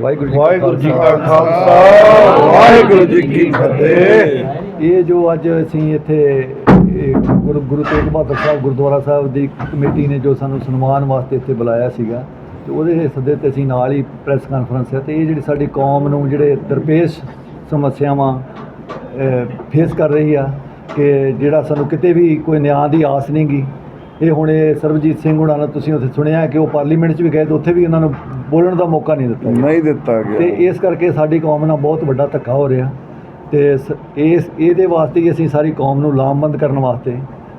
ਵਾਹਿਗੁਰੂ ਜੀ ਵਾਹਿਗੁਰੂ ਜੀ ਕਾ ਖਾਲਸਾ। ਵਾਹਿਗੁਰੂ ਜੀ ਕੀ ਫਤਿਹ। ਇਹ ਜੋ ਅੱਜ ਅਸੀਂ ਇੱਥੇ ਗੁਰੂ ਗੁਰੂ ਤੇਗ ਬਹਾਦਰ ਸਾਹਿਬ ਗੁਰਦੁਆਰਾ ਸਾਹਿਬ ਦੀ ਕਮੇਟੀ ਨੇ ਜੋ ਸਾਨੂੰ ਸਨਮਾਨ ਵਾਸਤੇ ਇੱਥੇ ਬੁਲਾਇਆ ਸੀਗਾ ਤੇ ਉਹਦੇ ਸੱਦੇ ਤੇ ਅਸੀਂ ਨਾਲ ਹੀ ਪ੍ਰੈਸ ਕਾਨਫਰੰਸ ਹੈ ਤੇ ਇਹ ਜਿਹੜੀ ਸਾਡੀ ਕੌਮ ਨੂੰ ਜਿਹੜੇ ਦਰਪੇਸ਼ ਸਮੱਸਿਆਵਾਂ ਫੇਸ ਕਰ ਰਹੀ ਆ ਕਿ ਜਿਹੜਾ ਸਾਨੂੰ ਕਿਤੇ ਵੀ ਕੋਈ ਨਿਆਂ ਦੀ ਆਸ ਨਹੀਂ ਗੀ ਇਹ ਹੁਣ ਇਹ ਸਰਬਜੀਤ ਸਿੰਘ ਹੁਣਾਂ ਨਾਲ ਤੁਸੀਂ ਉੱਥੇ ਸੁਣਿਆ ਕਿ ਉਹ ਪਾਰਲੀਮੈਂਟ 'ਚ ਵੀ ਗਏ ਤੇ ਉੱਥੇ ਵੀ ਉਹਨਾਂ ਨੂੰ ਬੋਲਣ ਦਾ ਮੌਕਾ ਨਹੀਂ ਦਿੱਤਾ ਗਿਆ। ਨਹੀਂ ਦਿੱਤਾ ਤੇ ਗਿਆ ਇਸ ਕਰਕੇ ਸਾਡੀ ਕੌਮ ਨਾਲ ਬਹੁਤ ਵੱਡਾ ਧੱਕਾ ਹੋ ਰਿਹਾ। ਤੇ ਸ- ਇਸ ਇਹਦੇ ਵਾਸਤੇ ਹੀ ਅਸੀਂ ਸਾਰੀ ਕੌਮ ਨੂੰ ਲਾਮਬੰਦ ਕਰਨ ਵਾਸਤੇ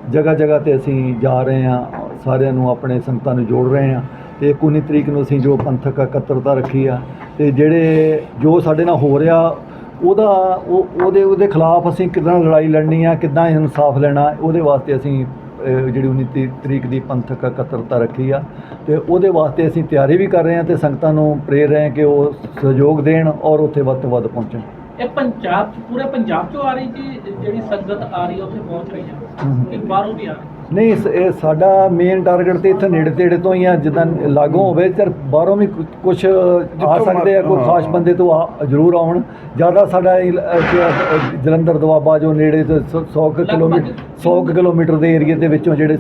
ਜਗ੍ਹਾ ਜਗ੍ਹਾ ਤੇ ਅਸੀਂ ਜਾ ਰਹੇ ਹਾਂ ਸਾਰਿਆਂ ਨੂੰ ਆਪਣੇ ਸੰਗਤਾਂ ਨੂੰ ਜੋੜ ਰਹੇ ਹਾਂ। ਤੇ 19 ਤਰੀਕ ਨੂੰ ਅਸੀਂ ਜੋ ਪੰਥਕ ਇਕੱਤਰਤਾ ਰੱਖੀ ਆ ਤੇ ਜਿਹੜੇ ਜੋ ਸਾਡੇ ਨਾਲ ਹੋ ਰਿਹਾ ਉਹਦਾ ਉਹ ਉਹਦੇ ਉਹਦੇ ਖਿਲਾਫ ਅਸੀਂ ਕਿੱਦਾਂ ਲੜਾਈ ਲੜਨੀ ਆ ਕਿੱਦਾਂ ਇਨਸਾਫ ਲੈਣਾ ਉਹਦੇ ਵਾਸਤੇ ਅਸੀਂ ਜਿਹੜੀ 19 ਤੀ- ਤਰੀਕ ਦੀ ਪੰਥਕ ਇਕੱਤਰਤਾ ਰੱਖੀ ਆ। ਤੇ ਉਹਦੇ ਵਾਸਤੇ ਅਸੀਂ ਤਿਆਰੀ ਵੀ ਕਰ ਰਹੇ ਹਾਂ ਤੇ ਸੰਗਤਾਂ ਨੂੰ ਪ੍ਰੇਰ ਰਹੇ ਹਾਂ ਕਿ ਉਹ ਸਹਿਯੋਗ ਦੇਣ ਔਰ ਉੱਥੇ ਵੱਧ ਤੋਂ ਵੱਧ ਪਹੁੰਚਣ। ਇਹ ਪੰਜਾਬ ਚ ਪੂਰੇ ਪੰਜਾਬ ਚੋਂ ਆ ਰਹੀ ਜੀ ਜਿਹੜੀ ਸੰਗਤ ਆ ਰਹੀ ਉੱਥੇ ਪਹੁੰਚ ਰਹੀ ਹੈ। ਕਿ ਬਾਹਰੋਂ ਵੀ ਆ ਰਹੀ। ਨਹੀਂ ਸ- ਇਹ ਸਾਡਾ ਮੇਨ ਟਾਰਗੇਟ ਤੇ ਇੱਥੇ ਨੇੜੇ ਤੇੜੇ ਤੋਂ ਹੀ ਆ ਜਿੱਦਾਂ ਲਾਗੋਂ ਹੋਵੇ ਤੇ ਬਾਹਰੋਂ ਵੀ ਕੁਝ ਆ ਸਕਦੇ ਆ ਕੋਈ ਖਾਸ ਬੰਦੇ ਤੋਂ ਆ- ਜ਼ਰੂਰ ਆਉਣ। ਜ਼ਿਆਦਾ ਸਾਡਾ ਇਲ- ਅ, ਕਿ, ਅ, ਜਲੰਧਰ ਦੁਆਬਾ ਜੋ ਨੇੜੇ 100 ਕਿਲੋਮੀਟਰ 100 ਕਿਲੋਮੀਟਰ ਦੇ ਏਰੀਏ ਦੇ ਵਿੱਚੋਂ ਜਿਹੜੇ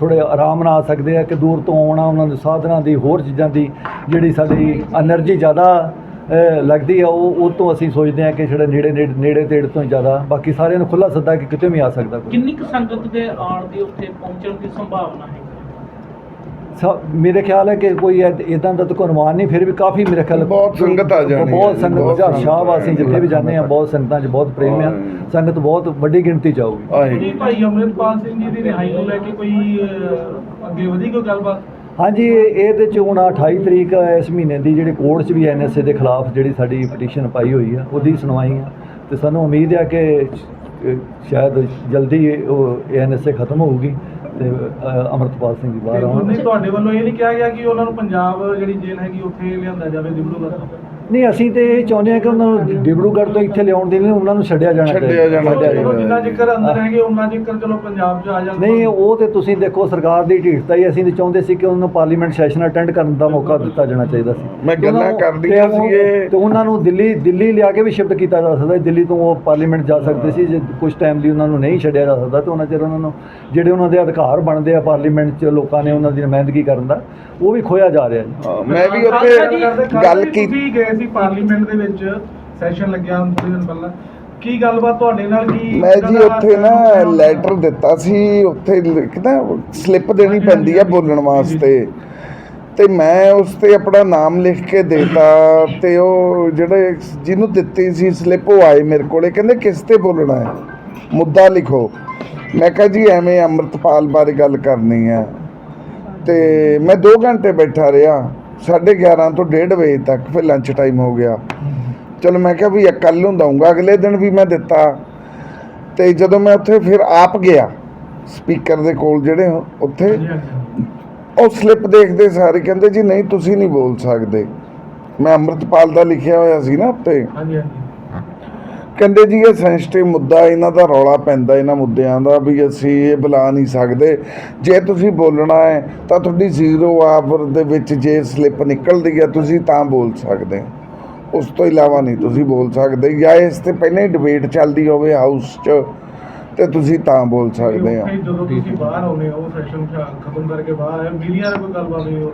ਥੋੜੇ ਆਰਾਮ ਨਾਲ ਆ ਸਕਦੇ ਆ ਕਿ ਦੂਰ ਤੋਂ ਆਉਣਾ ਉਹਨਾਂ ਦੇ ਸਾਧਨਾਂ ਦੀ ਹੋਰ ਚੀਜ਼ਾਂ ਦੀ ਜਿਹੜੀ ਸਾਡੀ એનર્ਜੀ ਜ਼ਿਆਦਾ ਲੱਗਦੀ ਆ ਉਹ ਉਹ ਤੋਂ ਅਸੀਂ ਸੋਚਦੇ ਆ ਕਿ ਜਿਹੜੇ ਨੇੜੇ ਨੇੜੇ ਨੇੜੇ ਤੇੜੇ ਤੋਂ ਜ਼ਿਆਦਾ ਬਾਕੀ ਸਾਰਿਆਂ ਨੂੰ ਖੁੱਲਾ ਸੱਦਾ ਕਿ ਕਿਤੇ ਵੀ ਆ ਸਕਦਾ ਕੋਈ। ਕਿੰਨੀ ਕੁ ਸੰਗਤ ਦੇ ਆਉਣ ਦੀ ਉੱਥੇ ਪਹੁੰਚਣ ਦੀ ਸੰਭਾਵਨਾ ਹੈ? ਮੇਰੇ ਖਿਆਲ ਹੈ ਕਿ ਕੋਈ ਇਦਾਂ ਦਾ ਤਾਂ ਅਨੁਮਾਨ ਨਹੀਂ ਫਿਰ ਵੀ ਕਾਫੀ ਮੇਰੇ ਖਿਆਲ ਬਹੁਤ ਸੰਗਤ ਆ ਜਾਣੀ ਹੈ ਬਹੁਤ ਜੀ, ਸੰਗਤ ਜਾਂ ਸੰਗਤ ਸ਼ਾਹ ਵਾਸੀ ਆ ਜਾਣੀ ਜਿੱਥੇ ਵੀ ਜਾਂਦੇ ਆ ਬਹੁਤ ਸੰਗਤਾਂ 'ਚ ਬਹੁਤ ਪ੍ਰੇਮ ਆ। ਸੰਗਤ ਬਹੁਤ ਵੱਡੀ ਗਿਣਤੀ 'ਚ ਆਊਗੀ। ਆਏ। ਭਾਈ ਅਮਰਿਤਪਾਲ ਸਿੰਘ ਜੀ ਦੀ ਰਿਹਾਈ ਨੂੰ ਲੈ ਕੇ ਕੋਈ ਅੱਗੇ ਵਧੀ ਕੋਈ ਗੱਲਬਾਤ? ਹਾਂਜੀ ਇਹ- ਇਹਦੇ 'ਚ ਹੁਣ 28 ਤਰੀਕ ਇਸ ਮਹੀਨੇ ਦੀ ਜਿਹੜੀ ਕੋਰਟ 'ਚ ਵੀ ਐਨਐਸਏ ਦੇ ਖਿਲਾਫ ਜਿਹੜੀ ਸਾਡੀ ਪਟੀਸ਼ਨ ਪਾਈ ਹੋਈ ਆ ਉਹਦੀ ਸੁਣਵਾਈ ਆ। ਤੇ ਸਾਨੂੰ ਉਮੀਦ ਆ ਕਿ ਸ਼ਾਇਦ ਜਲਦੀ ਉਹ ਐਨਐਸਏ ਖਤਮ ਹੋਊਗੀ ਤੇ ਅਮਰਤਪਾਲ ਸਿੰਘ ਜੀ ਬਾਹਰ ਆਉਣ ਨਹੀਂ ਤੁਹਾਡੇ ਵੱਲੋਂ ਇਹ ਨਹੀਂ ਕਿਹਾ ਗਿਆ ਕਿ ਉਹਨਾਂ ਨੂੰ ਪੰਜਾਬ ਜਿਹੜੀ ਜੇਲ੍ਹ ਹੈਗੀ ਉੱਥੇ ਲਿਆਂਦਾ ਜਾਵੇ ਦਿਬੜੂਗੜ੍ਹ ਨਹੀਂ ਅਸੀਂ ਤੇ ਇਹ ਚਾਹੁੰਦੇ ਆ ਕਿ ਉਹਨਾਂ ਨੂੰ ਡਿਬਰੂਗੜ੍ਹ ਤੋਂ ਇੱਥੇ ਲਿਆਉਣ ਦੇ ਲਈ ਉਹਨਾਂ ਨੂੰ ਛੱਡਿਆ ਜਾਣਾ ਛੱਡਿਆ। ਜਾਣਾ ਚਾਹੀਦਾ। ਜਿੰਨਾ ਚਿਰ ਅੰਦਰ ਹੈਗੇ ਉਹਨਾਂ ਚਿਰ ਚਲੋ ਪੰਜਾਬ 'ਚ ਆ ਜਾਣ ਨਹੀਂ ਉਹ ਤੇ ਤੁਸੀਂ ਦੇਖੋ ਸਰਕਾਰ ਦੀ ਢੀਠਤਾ ਹੀ ਅਸੀਂ ਤੇ ਚਾਹੁੰਦੇ ਸੀ ਕਿ ਉਹਨਾਂ ਨੂੰ ਪਾਰਲੀਮੈਂਟ ਸੈਸ਼ਨ ਅਟੈਂਡ ਕਰਨ ਦਾ ਮੌਕਾ ਦਿੱਤਾ ਜਾਣਾ ਚਾਹੀਦਾ ਸੀ ਮੈਂ ਗੱਲਾਂ ਨੂੰ- ਕਰਦੀਆਂ ਸੀ ਇਹ। ਤੇ ਉਹਨਾਂ ਨੂੰ ਦਿੱਲੀ ਦਿੱਲੀ ਲਿਆ ਕੇ ਵੀ ਸ਼ਿਫਟ ਕੀਤਾ ਜਾ ਸਕਦਾ। ਦਿੱਲੀ ਤੋਂ ਉਹ ਪਾਰਲੀਮੈਂਟ ਜਾ ਸਕਦੇ ਸੀ ਜੇ ਕੁਝ ਟਾਈਮ ਲਈ ਉਹਨਾਂ ਨੂੰ ਨਹੀਂ ਛੱਡਿਆ ਜਾ ਸਕਦਾ ਤੇ ਉਹਨਾਂ ਚਿਰ ਉਹਨਾਂ ਨੂੰ ਜਿਹੜੇ ਉਹਨਾਂ ਦੇ ਅਧਿਕਾਰ ਬਣਦੇ ਆ ਪਾਰਲੀਮੈਂਟ 'ਚ ਲੋਕਾਂ ਨੇ ਉਹਨਾਂ ਦੀ ਨੁਮਾਇੰਦਗੀ ਕਰਨ ਦਾ ਉਹ ਵੀ ਖੋਇਆ ਜਾ ਰਿਹਾ ਜੀ ਹਾਂ, ਮੈਂ ਵੀ ਉੱਥੇ ਗੱਲ ਕੀਤੀ ਸੀ ਪਾਰਲੀਮੈਂਟ ਦੇ ਵਿੱਚ ਸੈਸ਼ਨ ਲੱਗਿਆ ਥੋੜੇ ਦਿਨ ਪਹਿਲਾਂ। ਕੀ ਗੱਲਬਾਤ ਤੁਹਾਡੇ ਨਾਲ ਕੀ ਮੈਂ ਜੀ ਉੱਥੇ ਨਾ ਲੈਟਰ ਦਿੱਤਾ ਸੀ ਉੱਥੇ ਨਾ ਸਲਿੱਪ ਦੇਣੀ ਪੈਂਦੀ ਆ ਬੋਲਣ ਵਾਸਤੇ। ਤੇ ਮੈਂ ਉਸ ਤੇ ਆਪਣਾ ਨਾਮ ਲਿਖ ਕੇ ਦੇਤਾ ਤੇ ਉਹ ਜਿਹੜੇ ਜਿਹਨੂੰ ਦਿੱਤੀ ਸੀ ਸਲਿੱਪ ਉਹ ਆਏ ਮੇਰੇ ਕੋਲੇ ਕਹਿੰਦੇ ਕਿਸ ਤੇ ਬੋਲਣਾ ਹੈ? ਮੁੱਦਾ ਲਿਖੋ। ਮੈਂ ਕਿਹਾ ਜੀ ਐਵੇਂ ਅੰਮ੍ਰਿਤਪਾਲ ਬਾਰੇ ਗੱਲ ਕਰਨੀ ਹੈ। ਤੇ ਮੈਂ 2 ਘੰਟੇ ਬੈਠਾ ਰਿਹਾ। 11:30 ਤੋਂ 1:30 ਵਜੇ ਤੱਕ ਫਿਰ ਲੰਚ ਟਾਈਮ ਹੋ ਗਿਆ। ਚਲੋ ਮੈਂ ਕਿਹਾ ਵੀ ਕੱਲ ਨੂੰ ਦਊਂਗਾ ਅਗਲੇ ਦਿਨ ਵੀ ਮੈਂ ਦਿੱਤਾ। ਤੇ ਜਦੋਂ ਮੈਂ ਉੱਥੇ ਫਿਰ ਆਪ ਗਿਆ ਸਪੀਕਰ ਦੇ ਕੋਲ ਜਿਹੜੇ ਉੱਥੇ ਉਹ ਸਲਿੱਪ ਦੇਖਦੇ ਸਾਰੇ ਕਹਿੰਦੇ ਜੀ ਨਹੀਂ ਤੁਸੀਂ ਨਹੀਂ ਬੋਲ ਸਕਦੇ। ਮੈਂ ਅੰਮ੍ਰਿਤਪਾਲ ਦਾ ਲਿਖਿਆ ਹੋਇਆ ਸੀ ਨਾ ਉੱਤੇ ਹਾਂਜੀ ਹਾਂਜੀ। ਕਹਿੰਦੇ ਜੀ ਇਹ ਸੈਂਸਿਟਿਵ ਮੁੱਦਾ ਇਹਨਾਂ ਦਾ ਰੌਲਾ ਪੈਂਦਾ ਇਹਨਾਂ ਮੁੱਦਿਆਂ ਦਾ ਵੀ ਅਸੀਂ ਇਹ ਬੁਲਾ ਨਹੀਂ ਸਕਦੇ। ਜੇ ਤੁਸੀਂ ਬੋਲਣਾ ਹੈ ਤਾਂ ਤੁਹਾਡੀ ਜ਼ੀਰੋ ਆਵਰ ਦੇ ਵਿੱਚ ਜੇ ਸਲਿੱਪ ਨਿਕਲਦੀ ਹੈ ਤੁਸੀਂ ਤਾਂ ਬੋਲ ਸਕਦੇ ਹੋ। ਉਸ ਤੋਂ ਇਲਾਵਾ ਨਹੀਂ ਤੁਸੀਂ ਬੋਲ ਸਕਦੇ ਜਾਂ ਇਸ ਤੇ ਪਹਿਲਾਂ ਹੀ ਡਿਬੇਟ ਚੱਲਦੀ ਹੋਵੇ ਹਾਊਸ 'ਚ ਤੇ ਤੁਸੀਂ ਤਾਂ ਬੋਲ ਸਕਦੇ ਹੋ। ਉੱਥੇ ਜਦੋਂ ਤੁਸੀਂ ਬਾਹਰ ਆਉਨੇ ਹੋ ਸੈਸ਼ਨ ਖਤਮ ਕਰਕੇ ਬਾਹਰ ਆਏ ਮੀਡੀਆ ਨਾਲ ਕੋਈ ਗੱਲਬਾਤ ਨਹੀਂ ਹੋ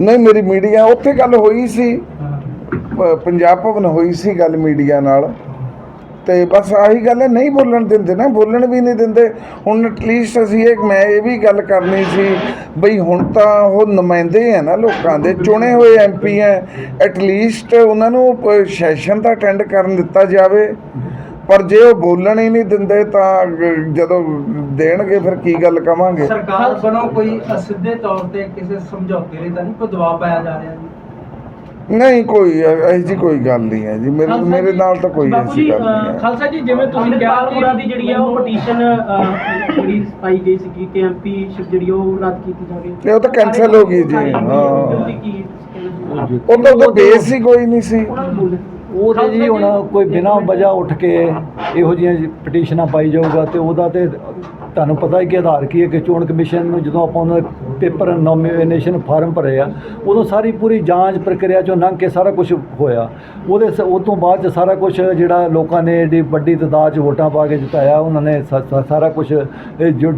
ਨਹੀਂ ਮੇਰੀ ਮੀਡੀਆ ਉੱਥੇ ਗੱਲ ਹੋਈ ਸੀ। ਪੰਜਾਬ ਭਵਨ ਹੋਈ ਸੀ ਗੱਲ ਮੀਡੀਆ ਨਾਲ। ਤੇ ਬਸ ਆਹੀ ਗੱਲ ਹੈ, ਨਹੀਂ ਬੋਲਣ ਦਿੰਦੇ ਨਾ, ਬੋਲਣ ਵੀ ਨਹੀਂ ਦਿੰਦੇ। ਹੁਣ ਐਟਲੀਸਟ ਅਸੀਂ ਇੱਕ ਮੈਂ ਇਹ ਵੀ ਗੱਲ ਕਰਨੀ ਸੀ ਬਈ ਹੁਣ ਤਾਂ ਉਹ ਨੁਮਾਇੰਦੇ ਆ ਨਾ ਲੋਕਾਂ ਦੇ, ਚੁਣੇ ਹੋਏ ਐਮਪੀ ਐ ਐਟਲੀਸਟ ਉਹਨਾਂ ਨੂੰ ਸੈਸ਼ਨ ਤਾਂ ਅਟੈਂਡ ਕਰਨ ਦਿੱਤਾ ਜਾਵੇ। ਪਰ ਜੇ ਉਹ ਬੋਲਣ ਹੀ ਨਹੀਂ ਦਿੰਦੇ ਤਾਂ ਜਦੋਂ ਦੇਣਗੇ ਫਿਰ ਕੀ ਗੱਲ ਕਵਾਂਗੇ? ਸਰਕਾਰ ਵੱਲੋਂ ਕੋਈ ਅਸਿੱਧੇ ਤੌਰ ਤੇ ਕਿਸੇ ਸਮਝੌਤੇ ਲਈ ਤਾਂ ਨਹੀਂ ਕੋਈ ਦਬਾਅ ਪਾਇਆ ਜਾ ਰਿਹਾ ਜੀ? ਨਹੀਂ ਕੋਈ ਇਹੋ ਜੀ ਕੋਈ ਗੱਲ ਨਹੀਂ ਹੈ ਜੀ। ਮੇਰੇ ਖਾਲਸਾ ਮੇਰੇ ਜੀ, ਨਾਲ ਤਾਂ ਕੋਈ ਬਾਪੂ ਐਸੀ ਜੀ, ਗੱਲ ਨਹੀਂ ਅ, ਹੈ ਖਾਲਸਾ ਜੀ ਜਿਵੇਂ ਤੁਸੀਂ ਕਿਹਾ ਕਿ ਦੀ ਜਿਹੜੀ ਆ ਉਹ ਪਟੀਸ਼ਨ ਜਿਹੜੀ ਪਾਈ ਗਈ ਸੀ ਕਿ ਐਮਪੀ ਸ਼ਿਪ ਜਿਹੜੀ ਉਹ ਰੱਦ ਕੀਤੀ ਜਾਵੇ। ਤੇ ਉਹ ਤਾਂ cancel ਹੋ ਗਈ ਜੀ, ਸਾਰੀ ਹਾਂ। ਤੁਸੀਂ ਕੀ ਕਹਿਣਾ? ਉਹ ਤਾਂ ਉਹਦਾ ਬੇਸ ਹੀ ਕੋਈ ਨਹੀਂ ਸੀ। ਉਹਨਾਂ ਨੂੰ ਬੋਲੇ। ਉਹ ਤੇ ਜੀ ਹੁਣ ਕੋਈ ਬਿਨਾਂ ਵਜ੍ਹਾ ਉੱਠ ਕੇ ਇਹੋ ਜਿਹੀਆਂ ਪਟੀਸ਼ਨਾਂ ਪਾਈ ਜਾਊਗਾ ਤੇ ਉਹਦਾ ਤੇ ਤੁਹਾਨੂੰ ਪਤਾ ਹੀ ਕਿ ਆਧਾਰ ਕੀ ਹੈ ਕਿ ਚੋਣ ਕਮਿਸ਼ਨ ਨੂੰ ਜਦੋਂ ਆਪਾਂ ਉਹਨਾਂ ਦੇ ਪੇਪਰ ਨੋਮੀਨੇਸ਼ਨ ਫਾਰਮ ਭਰੇ ਆ ਉਦੋਂ ਸਾਰੀ ਪੂਰੀ ਜਾਂਚ ਪ੍ਰਕਿਰਿਆ ਚੋਂ ਲੰਘ ਕੇ ਸਾਰਾ ਕੁਝ ਹੋਇਆ। ਉਹਦੇ ਉਹ ਤੋਂ ਬਾਅਦ ਚ ਸਾਰਾ ਕੁਝ ਜਿਹੜਾ ਲੋਕਾਂ ਨੇ ਏਡੀ ਵੱਡੀ ਤਾਦਾਦ 'ਚ ਵੋਟਾਂ ਪਾ ਕੇ ਜਿਤਾਇਆ ਉਹਨਾਂ ਨੇ ਸਾਰਾ ਕੁਝ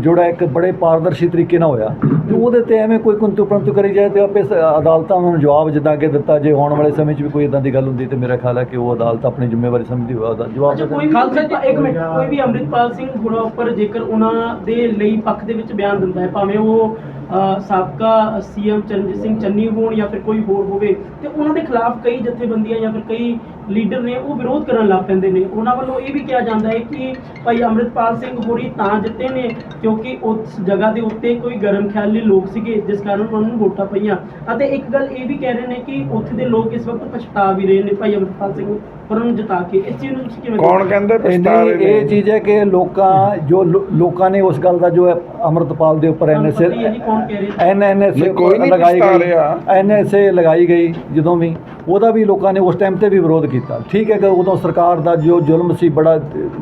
ਜੁੜਾ ਇੱਕ ਬੜੇ ਪਾਰਦਰਸ਼ੀ ਤਰੀਕੇ ਨਾਲ ਹੋਇਆ। ਤੇ ਉਹਦੇ ਤੇ ਐਵੇਂ ਕੋਈ ਕੁੰਤੂ ਪ੍ਰੰਤੂ ਕਰੀ ਜਾਏ ਤੇ ਆਪੇ ਅਦਾਲਤਾਂ ਉਹਨਾਂ ਨੂੰ ਜਵਾਬ ਜਿੱਦਾਂ ਕਿ ਦਿੱਤਾ ਜੇ ਆਉਣ ਵਾਲੇ ਸਮੇਂ 'ਚ ਵੀ ਕੋਈ ਇਦਾਂ ਦੀ ਗੱਲ ਹੁੰਦੀ ਤੇ ਮੇਰਾ ਖਿਆਲ ਹੈ ਕਿ ਉਹ ਅਦਾਲਤ ਆਪਣੀ ਜ਼ਿੰਮੇਵਾਰੀ ਸਮਝਦੀ ਹੋਇਆ ਉਹਦਾ ਜਵਾਬ ਅੱਛਾ ਕੋਈ ਖਾਲਸਾ ਜੀ, ਇੱਕ ਮਿੰਟ ਕੋਈ ਵੀ ਅੰਮ੍ਰਿਤਪਾਲ ਸਿੰਘ ਹੁਣਾਂ ਉੱਪਰ ਜੇਕਰ ਉਹਨਾਂ ਦੇ ਲਈ ਪੱਖ ਦੇ ਵਿੱਚ ਬਿਆਨ ਦਿੰਦਾ ਹੈ ਭਾਵੇਂ ਉਹ ਸਾਬਕਾ ਸੀਐਮ ਚਰਨਜੀਤ ਸਿੰਘ ਚੰਨੀ ਹੋਣ ਜਾਂ ਫਿਰ ਕੋਈ ਹੋਰ ਹੋਵੇ, ਤੇ ਉਹਨਾਂ ਦੇ ਖਿਲਾਫ ਕਈ ਜਥੇਬੰਦੀਆਂ ਜਾਂ ਫਿਰ ਕਈ ਲੀਡਰ ਨੇ ਉਹ ਵਿਰੋਧ ਕਰਨ ਲੱਗ ਪੈਂਦੇ ਨੇ। ਉਹਨਾਂ ਵੱਲੋਂ ਇਹ ਵੀ ਕਿਹਾ ਜਾਂਦਾ ਹੈ ਕਿ ਭਾਈ ਅੰਮ੍ਰਿਤਪਾਲ ਸਿੰਘ ਹੋਰੀ ਤਾਂ ਜਿੱਤੇ ਨੇ ਕਿਉਂਕਿ ਉਸ ਜਗ੍ਹਾ ਦੇ ਉੱਤੇ ਕੋਈ ਗਰਮ ਖਿਆਲੀ ਲੋਕ ਸੀਗੇ ਜਿਸ ਕਾਰਨ ਉਹਨਾਂ ਨੂੰ ਵੋਟਾਂ ਪਈਆਂ। ਅਤੇ ਇੱਕ ਗੱਲ ਇਹ ਵੀ ਕਹਿ ਰਹੇ ਨੇ ਕਿ ਉੱਥੇ ਦੇ ਲੋਕ ਇਸ ਵਕਤ ਪਛਤਾ ਵੀ ਰਹੇ ਨੇ ਭਾਈ ਅੰਮ੍ਰਿਤਪਾਲ ਸਿੰਘ ਹੋਰਾਂ ਨੂੰ ਜਿਤਾ ਕੇ। ਇਸ ਚੀਜ਼ ਨੂੰ ਤੁਸੀਂ ਕਿਵੇਂ ਕੌਣ ਕਹਿੰਦੇ ਨਹੀਂ ਪਛਤਾਰੇ ਇਹ ਨੇ? ਚੀਜ਼ ਹੈ ਕਿ ਲੋਕਾਂ ਜੋ ਲੋਕਾਂ ਨੇ ਉਸ ਗੱਲ ਦਾ ਜੋ ਹੈ ਅਮਰਤਪਾਲ ਦੇ ਉੱਪਰ ਰਿਹਾ ਕੋਈ ਨਹੀਂ ਲਗਾਈ ਪਛਤਾ ਗਈ। ਰਿਹਾ। ਐਨਐਸਏ ਲਗਾਈ ਗਈ ਜਦੋਂ ਵੀ। ਉਹਦਾ ਵੀ ਲੋਕਾਂ ਨੇ ਉਸ ਟਾਈਮ ਤੇ ਵੀ ਵਿਰੋਧ ਕੀਤਾ। ਠੀਕ ਹੈ ਕਿ ਉਦੋਂ ਸਰਕਾਰ ਦਾ ਜੋ ਜ਼ੁਲਮ ਸੀ ਬੜਾ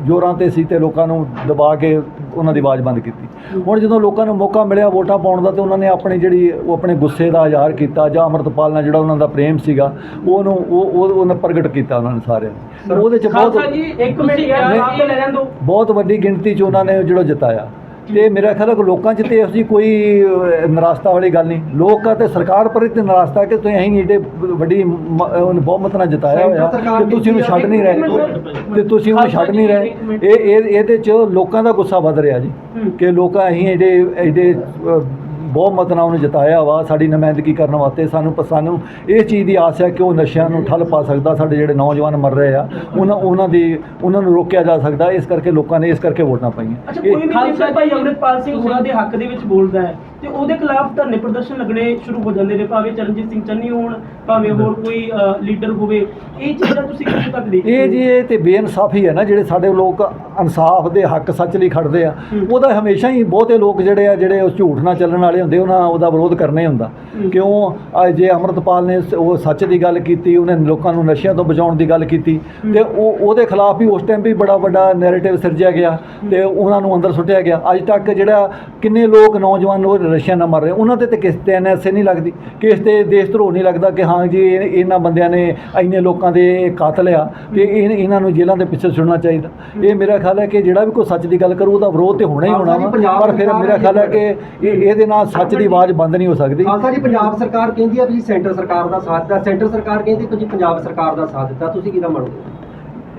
ਜ਼ੋਰਾਂ ਤੇ ਸੀ ਤੇ ਲੋਕਾਂ ਨੂੰ ਦਬਾ ਕੇ ਉਹਨਾਂ ਦੀ ਆਵਾਜ਼ ਬੰਦ ਕੀਤੀ। ਹੁਣ ਜਦੋਂ ਲੋਕਾਂ ਨੂੰ ਮੌਕਾ ਮਿਲਿਆ ਵੋਟਾਂ ਪਾਉਣ ਦਾ ਤੇ ਉਹਨਾਂ ਨੇ ਆਪਣੀ ਜਿਹੜੀ ਉਹ ਆਪਣੇ ਗੁੱਸੇ ਦਾ ਇਜ਼ਹਾਰ ਕੀਤਾ ਜਾਂ ਅਮਰਤਪਾਲ ਨਾਲ ਜਿਹੜਾ ਉਹਨਾਂ ਦਾ ਪ੍ਰੇਮ ਸੀਗਾ ਉਹਨੂੰ ਉਹ ਉਹ ਉਹਨਾਂ ਪ੍ਰਗਟ ਕੀਤਾ ਉਹਨਾਂ ਨੇ ਸਾਰਿਆਂ ਨੇ। ਉਹਦੇ ਚ ਬਹੁਤ ਬਹੁਤ ਵੱਡੀ ਗਿਣਤੀ 'ਚ ਉਹਨਾਂ ਨੇ ਜਿਹੜਾ ਜਿਤਾਇਆ। ਤੇ ਮੇਰਾ ਖਿਆਲ ਹੈ ਕਿ ਲੋਕਾਂ 'ਚ ਤੇ ਅਸੀਂ ਕੋਈ ਨਿਰਾਸ਼ਤਾ ਵਾਲੀ ਗੱਲ ਨਹੀਂ। ਲੋਕ ਤੇ ਸਰਕਾਰ ਪਰ ਤੇ ਨਿਰਾਸ਼ਤਾ ਕਿ ਤੁਸੀਂ ਅਸੀਂ ਏਡੇ ਵੱਡੀ ਉਹਨੂੰ ਬਹੁਮਤ ਨਾਲ ਜਿਤਾਇਆ ਹੋਇਆ ਤੇ ਤੁਸੀਂ ਉਹਨੂੰ ਛੱਡ ਨਹੀਂ ਰਹੇ। ਤੇ ਤੁਸੀਂ ਉਹਨੂੰ ਛੱਡ ਨਹੀਂ ਰਹੇ। ਇਹ ਇਹ ਇਹਦੇ 'ਚ ਲੋਕਾਂ ਦਾ ਗੁੱਸਾ ਵੱਧ ਰਿਹਾ ਜੀ। ਕਿ ਲੋਕ ਅਸੀਂ ਏਡੇ ਅਹ, ਬਹੁਮਤ ਨਾਲ ਉਹਨੂੰ ਜਿਤਾਇਆ ਵਾ ਸਾਡੀ ਨੁਮਾਇੰਦਗੀ ਕਰਨ ਵਾਸਤੇ ਸਾਨੂੰ ਸਾਨੂੰ ਇਹ ਚੀਜ਼ ਦੀ ਆਸ ਹੈ ਕਿ ਉਹ ਨਸ਼ਿਆਂ ਨੂੰ ਠੱਲ ਪਾ ਸਕਦਾ ਸਾਡੇ ਜਿਹੜੇ ਨੌਜਵਾਨ ਮਰ ਰਹੇ ਆ ਉਹਨਾਂ ਉਹਨਾਂ ਦੀ ਉਹਨਾਂ ਨੂੰ ਰੋਕਿਆ ਜਾ ਸਕਦਾ ਇਸ ਕਰਕੇ ਲੋਕਾਂ ਨੇ ਇਸ ਕਰਕੇ ਵੋਟਾਂ ਪਾਈਆਂ। ਅੱਛਾ ਕੋਈ ਜੇਕਰ ਭਾਈ ਅੰਮ੍ਰਿਤਪਾਲ ਸਿੰਘ ਹੋਰਾਂ ਦੇ ਹੱਕ ਦੇ ਵਿੱਚ ਬੋਲਦਾ ਹੈ। ਤੇ ਉਹਦੇ ਖਿਲਾਫ ਧਰਨੇ ਪ੍ਰਦਰਸ਼ਨ ਲੱਗਣੇ ਸ਼ੁਰੂ ਹੋ ਜਾਂਦੇ ਨੇ ਭਾਵੇਂ ਚਰਨਜੀਤ ਸਿੰਘ ਚੰਨੀ ਹੋਣ ਭਾਵੇਂ ਹੋਰ ਕੋਈ ਲੀਡਰ ਹੋਵੇ। ਇਹ ਚੀਜ਼ਾਂ ਤੁਸੀਂ ਕਿੱਥੇ ਤੱਕ ਦੇਖਦੇ ਇਹ? ਜੀ ਇਹ ਤੇ ਬੇਇਨਸਾਫੀ ਹੈ ਨਾ ਜਿਹੜੇ ਸਾਡੇ ਲੋਕ ਇਨਸਾਫ ਦੇ ਹੱਕ ਸੱਚ ਲਈ ਖੜਦੇ ਆ। ਉਹਦਾ ਹਮੇਸ਼ਾ ਹੀ ਬਹੁਤੇ ਲੋਕ ਜਿਹੜੇ ਆ ਜਿਹੜੇ ਉਹ ਝੂਠ ਨਾਲ ਚੱਲਣ ਵਾਲੇ ਹੁੰਦੇ ਉਹਨਾਂ ਉਹਦਾ ਵਿਰੋਧ ਕਰਨਾ ਹੁੰਦਾ। ਕਿਉਂ? ਅੱਜ ਜੇ ਅਮਰਤਪਾਲ ਨੇ ਉਹ ਸੱਚ ਦੀ ਗੱਲ ਕੀਤੀ ਉਹਨੇ ਲੋਕਾਂ ਨੂੰ ਨਸ਼ਿਆਂ ਤੋਂ ਬਚਾਉਣ ਦੀ ਗੱਲ ਕੀਤੀ ਤੇ ਉਹ ਉਹਦੇ ਖਿਲਾਫ ਵੀ ਉਸ ਟਾਈਮ ਵੀ ਬੜਾ ਵੱਡਾ ਨੈਰੇਟਿਵ ਸਿਰਜਿਆ ਗਿਆ ਤੇ ਉਹਨਾਂ ਨੂੰ ਅੰਦਰ ਸੁੱਟਿਆ ਗਿਆ। ਅੱਜ ਤੱਕ ਜਿਹੜਾ ਕਿੰਨੇ ਲੋਕ ਨੌਜਵਾਨ ਉਹ ਨਸ਼ਿਆਂ ਨਾਲ ਮਰ ਰਹੇ। ਉਹਨਾਂ ਤੇ ਤੇ ਕਿਸ ਤੇ ਐਨਐਸਏ ਨਹੀਂ ਲੱਗਦੀ। ਕਿਸ ਤੇ ਦੇਸ਼ ਧਰੋਹ ਨਹੀਂ ਲੱਗਦਾ ਕਿ ਹਾਂ ਜੀ ਇਹ- ਇਹਨਾਂ ਬੰਦਿਆਂ ਨੇ ਇੰਨੇ ਲੋਕਾਂ ਦੇ ਕਾਤਲ ਆ ਤੇ ਇਹ ਇਹਨਾਂ ਨੂੰ ਜੇਲ੍ਹਾਂ ਦੇ ਪਿੱਛੇ ਸੁਣਨਾ ਚਾਹੀਦਾ। ਇਹ ਮੇਰਾ ਖਿਆਲ ਹੈ ਕਿ ਜਿਹੜਾ ਵੀ ਕੋਈ ਸੱਚ ਦੀ ਗੱਲ ਕਰੂ ਉਹਦਾ ਵਿਰੋਧ ਤੇ ਹੋਣਾ ਹੀ ਹੋਣਾ ਵਾ। ਪਰ ਫਿਰ ਮੇਰਾ ਖਿਆਲ ਹੈ ਕਿ ਇਹ ਇਹਦੇ ਨਾਲ ਸੱਚ ਦੀ ਆਵਾਜ਼ ਬੰਦ ਨਹੀਂ ਹੋ ਸਕਦੀ। ਖਾਲਸਾ ਜੀ ਪੰਜਾਬ ਸਰਕਾਰ ਕਹਿੰਦੀ ਆ ਵੀ ਸੈਂਟਰ ਸਰਕਾਰ ਦਾ ਸਾਥ ਦਿੱਤਾ। ਸੈਂਟਰ ਸਰਕਾਰ ਕਹਿੰਦੀ ਜੀ ਪੰਜਾਬ ਸਰਕਾਰ ਦਾ ਸਾਥ ਦਿੱਤਾ। ਤੁਸੀਂ ਕਿਹਦਾ ਮੰਨਦੇ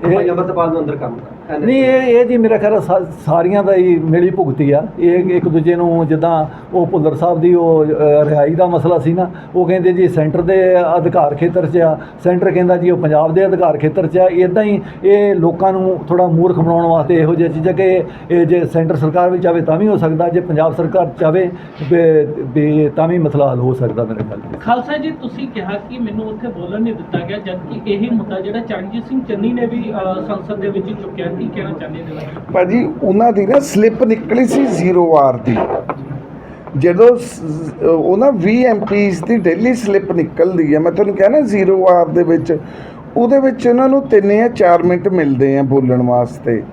ਇਹ- ਭਾਈ ਅਮਰਤਪਾਲ ਨੂੰ ਅੰਦਰ ਕੰਮ ਦਾ ਨਹੀਂ ਇਹ ਇਹ ਜੀ ਮੇਰਾ ਖਿਆਲ ਸਾ- ਸਾਰੀਆਂ ਦਾ ਹੀ ਮਿਲੀ ਭੁਗਤੀ ਆ। ਇਹ ਇੱਕ ਦੂਜੇ ਨੂੰ ਜਿੱਦਾਂ ਉਹ ਭੁੱਲਰ ਸਾਹਿਬ ਦੀ ਉਹ ਅ, ਰਿਹਾਈ ਦਾ ਮਸਲਾ ਸੀ ਨਾ ਉਹ ਕਹਿੰਦੇ ਜੀ ਸੈਂਟਰ ਦੇ ਅਧਿਕਾਰ ਖੇਤਰ 'ਚ ਆ। ਸੈਂਟਰ ਕਹਿੰਦਾ ਜੀ ਉਹ ਪੰਜਾਬ ਦੇ ਅਧਿਕਾਰ ਖੇਤਰ 'ਚ ਆ। ਇਦਾਂ ਹੀ ਇਹ ਲੋਕਾਂ ਨੂੰ ਥੋੜਾ ਮੂਰਖ ਬਣਾਉਣ ਵਾਸਤੇ ਇਹੋ ਜਿਹੀ ਚੀਜ਼ਾਂ ਕਿ ਇਹ ਜੇ ਸੈਂਟਰ ਸਰਕਾਰ ਵੀ ਚਾਵੇ ਤਾਂ ਵੀ ਹੋ ਸਕਦਾ ਜੇ ਪੰਜਾਬ ਸਰਕਾਰ ਚਾਵੇ ਵੀ- ਵੀ ਤਾਂ ਵੀ ਮਸਲਾ ਹੱਲ ਹੋ ਸਕਦਾ ਮੇਰੇ ਖਿਆਲ ਵਿੱਚ ਖਾਲਸਾ ਜੀ ਤੁਸੀਂ ਕਿਹਾ ਕਿ ਮੈਨੂੰ ਉੱਥੇ ਬੋਲਣ ਨਹੀਂ ਦਿੱਤਾ ਗਿਆ ਜਦਕਿ ਇਹ ਮੁੱਦਾ ਜਿਹੜਾ ਚਰਨਜੀਤ ਸਿੰਘ ਚੰਨੀ ਨੇ ਵੀ ਅਹ, ਸੰਸਦ ਦੇ ਵਿੱਚ ਚੁੱਕਿਆ ਕੀ ਕਹਿਣਾ ਚਾਹੁੰਦੇ ਨੇ ਭਾਜੀ, ਉਹਨਾਂ ਦੀ ਨਾ ਸਲਿੱਪ ਨਿਕਲੀ ਸੀ ਜ਼ੀਰੋ ਆਰ ਦੀ। ਜਦੋਂ ਸ- ਉਹ ਨਾ 20 ਐਮਪੀਸ ਦੀ ਡੇਲੀ ਸਲਿੱਪ ਨਿਕਲਦੀ ਹੈ ਮੈਂ ਤੁਹਾਨੂੰ ਕਿਹਾ ਨਾ ਜ਼ੀਰੋ ਆਰ ਦੇ ਵਿੱਚ, ਉਹਦੇ ਵਿੱਚ ਉਹਨਾਂ ਨੂੰ 3 ਜਾਂ 4 ਮਿੰਟ ਮਿਲਦੇ ਆ ਬੋਲਣ ਵਾਸਤੇ।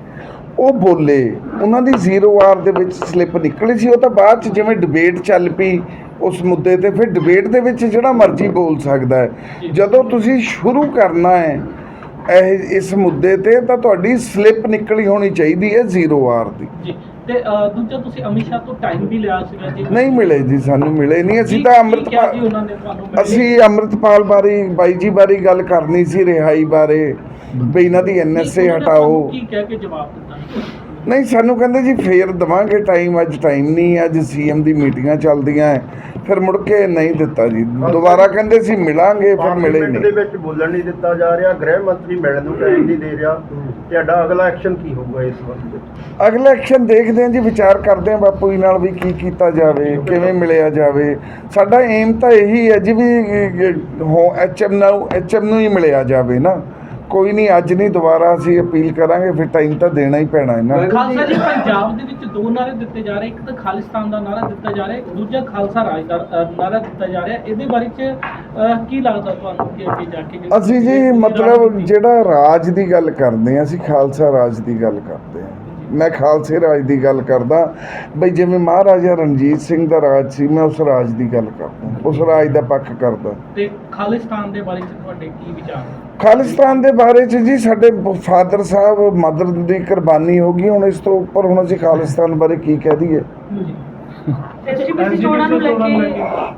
ਉਹ ਬੋਲੇ, ਉਹਨਾਂ ਦੀ ਜ਼ੀਰੋ ਆਰ ਦੇ ਵਿੱਚ ਸਲਿੱਪ ਨਿਕਲੀ ਸੀ, ਉਹ ਤਾਂ ਬਾਅਦ ਚ ਜਿਵੇਂ ਡਿਬੇਟ ਚੱਲ ਪਈ ਉਸ ਮੁੱਦੇ ਤੇ, ਫਿਰ ਡਿਬੇਟ ਦੇ ਵਿੱਚ ਜਿਹੜਾ ਮਰਜ਼ੀ ਬੋਲ ਸਕਦਾ ਹੈ। ਜਦੋਂ ਤੁਸੀਂ ਸ਼ੁਰੂ ਕਰਨਾ ਹੈ ਇਹ ਇਸ ਮੁੱਦੇ ਤੇ ਤਾਂ ਤੁਹਾਡੀ ਸਲਿੱਪ ਨਿਕਲੀ ਹੋਣੀ ਚਾਹੀਦੀ ਹੈ ਜ਼ੀਰੋ ਆਰ ਦੀ। ਜੀ ਤੇ ਅਹ, ਦੂਜਾ ਤੁਸੀਂ ਅਮਿਤ ਸ਼ਾਹ ਤੋਂ ਟਾਈਮ ਵੀ ਲਿਆ ਸੀਗਾ ਜੀ। ਨਹੀਂ ਮਿਲੇ ਜੀ ਸਾਨੂੰ ਮਿਲੇ ਨਹੀਂ। ਅਸੀਂ ਤਾਂ ਜੀ ਅੰਮ੍ਰਿਤਪਾਲ ਉਹਨਾਂ ਨੇ ਤੁਹਾਨੂੰ? ਮਿਲੇ? ਅਸੀਂ ਅੰਮ੍ਰਿਤਪਾਲ ਬਾਰੇ ਬਾਈ ਜੀ ਬਾਰੇ ਗੱਲ ਕਰਨੀ ਸੀ ਰਿਹਾਈ ਬਾਰੇ। ਵੀ ਇਹਨਾਂ ਦੀ ਐਨਐਸਏ ਉਹਨਾਂ ਨੇ ਹਟਾਓ। ਕੀ ਕਹਿ ਕੇ ਜਵਾਬ ਦਿੱਤਾ? ਨਹੀਂ ਸਾਨੂੰ ਕਹਿੰਦੇ ਜੀ ਫੇਰ ਦਵਾਂਗੇ ਟਾਈਮ ਅੱਜ ਟਾਈਮ ਨਹੀਂ ਅੱਜ ਸੀਐਮ ਦੀ ਮੀਟਿੰਗਾਂ ਚੱਲਦੀਆਂ ਹੈ। ਫਿਰ ਮੁੜ ਕੇ ਨਹੀਂ ਦਿੱਤਾ ਜੀ। ਦੁਬਾਰਾ ਕਹਿੰਦੇ ਸੀ ਮਿਲਾਂਗੇ ਫਿਰ ਮਿਲੇ ਪਾਰਲੀਮੈਂਟ ਦੇ ਨਹੀਂ ਵਿੱਚ ਬੋਲਣ ਨਹੀਂ ਦਿੱਤਾ ਜਾ ਰਿਹਾ ਗ੍ਰਹਿ ਮੰਤਰੀ ਮਿਲਣ ਨੂੰ ਟਾਈਮ ਨਹੀਂ ਦੇ ਰਿਹਾ। ਤੁਹਾਡਾ ਅਗਲਾ ਐਕਸ਼ਨ ਕੀ ਹੋਊਗਾ ਇਸ ਵਕਤ? ਅਗਲਾ ਐਕਸ਼ਨ ਦੇਖਦੇ ਹਾਂ ਜੀ ਵਿਚਾਰ ਕਰਦੇ ਹਾਂ ਬਾਪੂ ਜੀ ਨਾਲ ਵੀ ਕੀ ਕੀਤਾ ਜਾਵੇ ਕਿਵੇਂ ਮਿਲਿਆ ਜਾਵੇ। ਸਾਡਾ ਏਮ ਤਾਂ ਇਹੀ ਹੈ ਜੀ ਵੀ ਹੋ ਐਚਐਮ ਨੂੰ ਐਚਐਮ ਨੂੰ ਹੀ ਮਿਲਿਆ ਜਾਵੇ ਨਾ। ਕੋਈ ਨਹੀਂ ਅੱਜ ਨਹੀਂ ਦੁਬਾਰਾ ਅਸੀਂ ਅਪੀਲ ਕਰਾਂਗੇ ਫਿਰ ਟਾਈਮ ਤਾਂ ਦੇਣਾ ਹੀ ਪੈਣਾ ਇਹਨਾਂ ਨੂੰ। ਖਾਲਸਾ ਜੀ ਪੰਜਾਬ ਦੇ ਵਿੱਚ ਦੋ ਨਾਰੇ ਦਿੱਤੇ ਜਾ ਰਹੇ ਇੱਕ ਤਾਂ ਖਾਲਿਸਤਾਨ ਦਾ ਨਾਰਾ ਦਿੱਤਾ ਜਾ ਰਿਹਾ ਦੂਜਾ ਖਾਲਸਾ ਰਾਜ ਦਾ ਨਾਰਾ ਦਿੱਤਾ ਜਾ ਰਿਹਾ। ਇਹਦੇ ਬਾਰੇ ਚ ਕੀ ਲੱਗਦਾ ਤੁਹਾਨੂੰ ਕਿ ਅੱਗੇ ਜਾ ਕੇ ਜਿਹੜੀ- ਅਸੀਂ ਜੀ ਜਿਹੜੀ ਮਤਲਬ ਰਾਜਨੀਤੀ- ਜਿਹੜਾ ਰਾਜ ਦੀ ਗੱਲ ਕਰਦੇ ਹਾਂ ਅਸੀਂ ਖਾਲਸਾ ਰਾਜ ਦੀ ਗੱਲ ਕਰਦੇ ਹਾਂ। ਮੈਂ ਖਾਲਸੇ ਰਾਜ ਦੀ ਗੱਲ ਕਰਦਾ ਬਈ ਜਿਵੇਂ ਮਹਾਰਾਜਾ ਰਣਜੀਤ ਸਿੰਘ ਦਾ ਰਾਜ ਸੀ ਮੈਂ ਉਸ ਰਾਜ ਦੀ ਗੱਲ ਕਰਦਾ ਉਸ ਰਾਜ ਦਾ ਪੱਖ ਕਰਦਾ। ਤੇ ਖਾਲਿਸਤਾਨ ਦੇ ਬਾਰੇ ਚ ਤੁਹਾਡੇ ਕੀ ਵਿਚਾਰ? ਖਾਲਿਸਤਾਨ ਦੇ ਬਾਰੇ ਚ ਜੀ ਸਾਡੇ ਫਾਦਰ ਸਾਹਿਬ ਮਦਰ ਦੀ ਕੁਰਬਾਨੀ ਹੋ ਗਈ ਹੁਣ ਇਸ ਤੋਂ ਉੱਪਰ ਹੁਣ ਅਸੀਂ ਖਾਲਿਸਤਾਨ ਬਾਰੇ ਕੀ ਕਹਿ ਦਈਏ?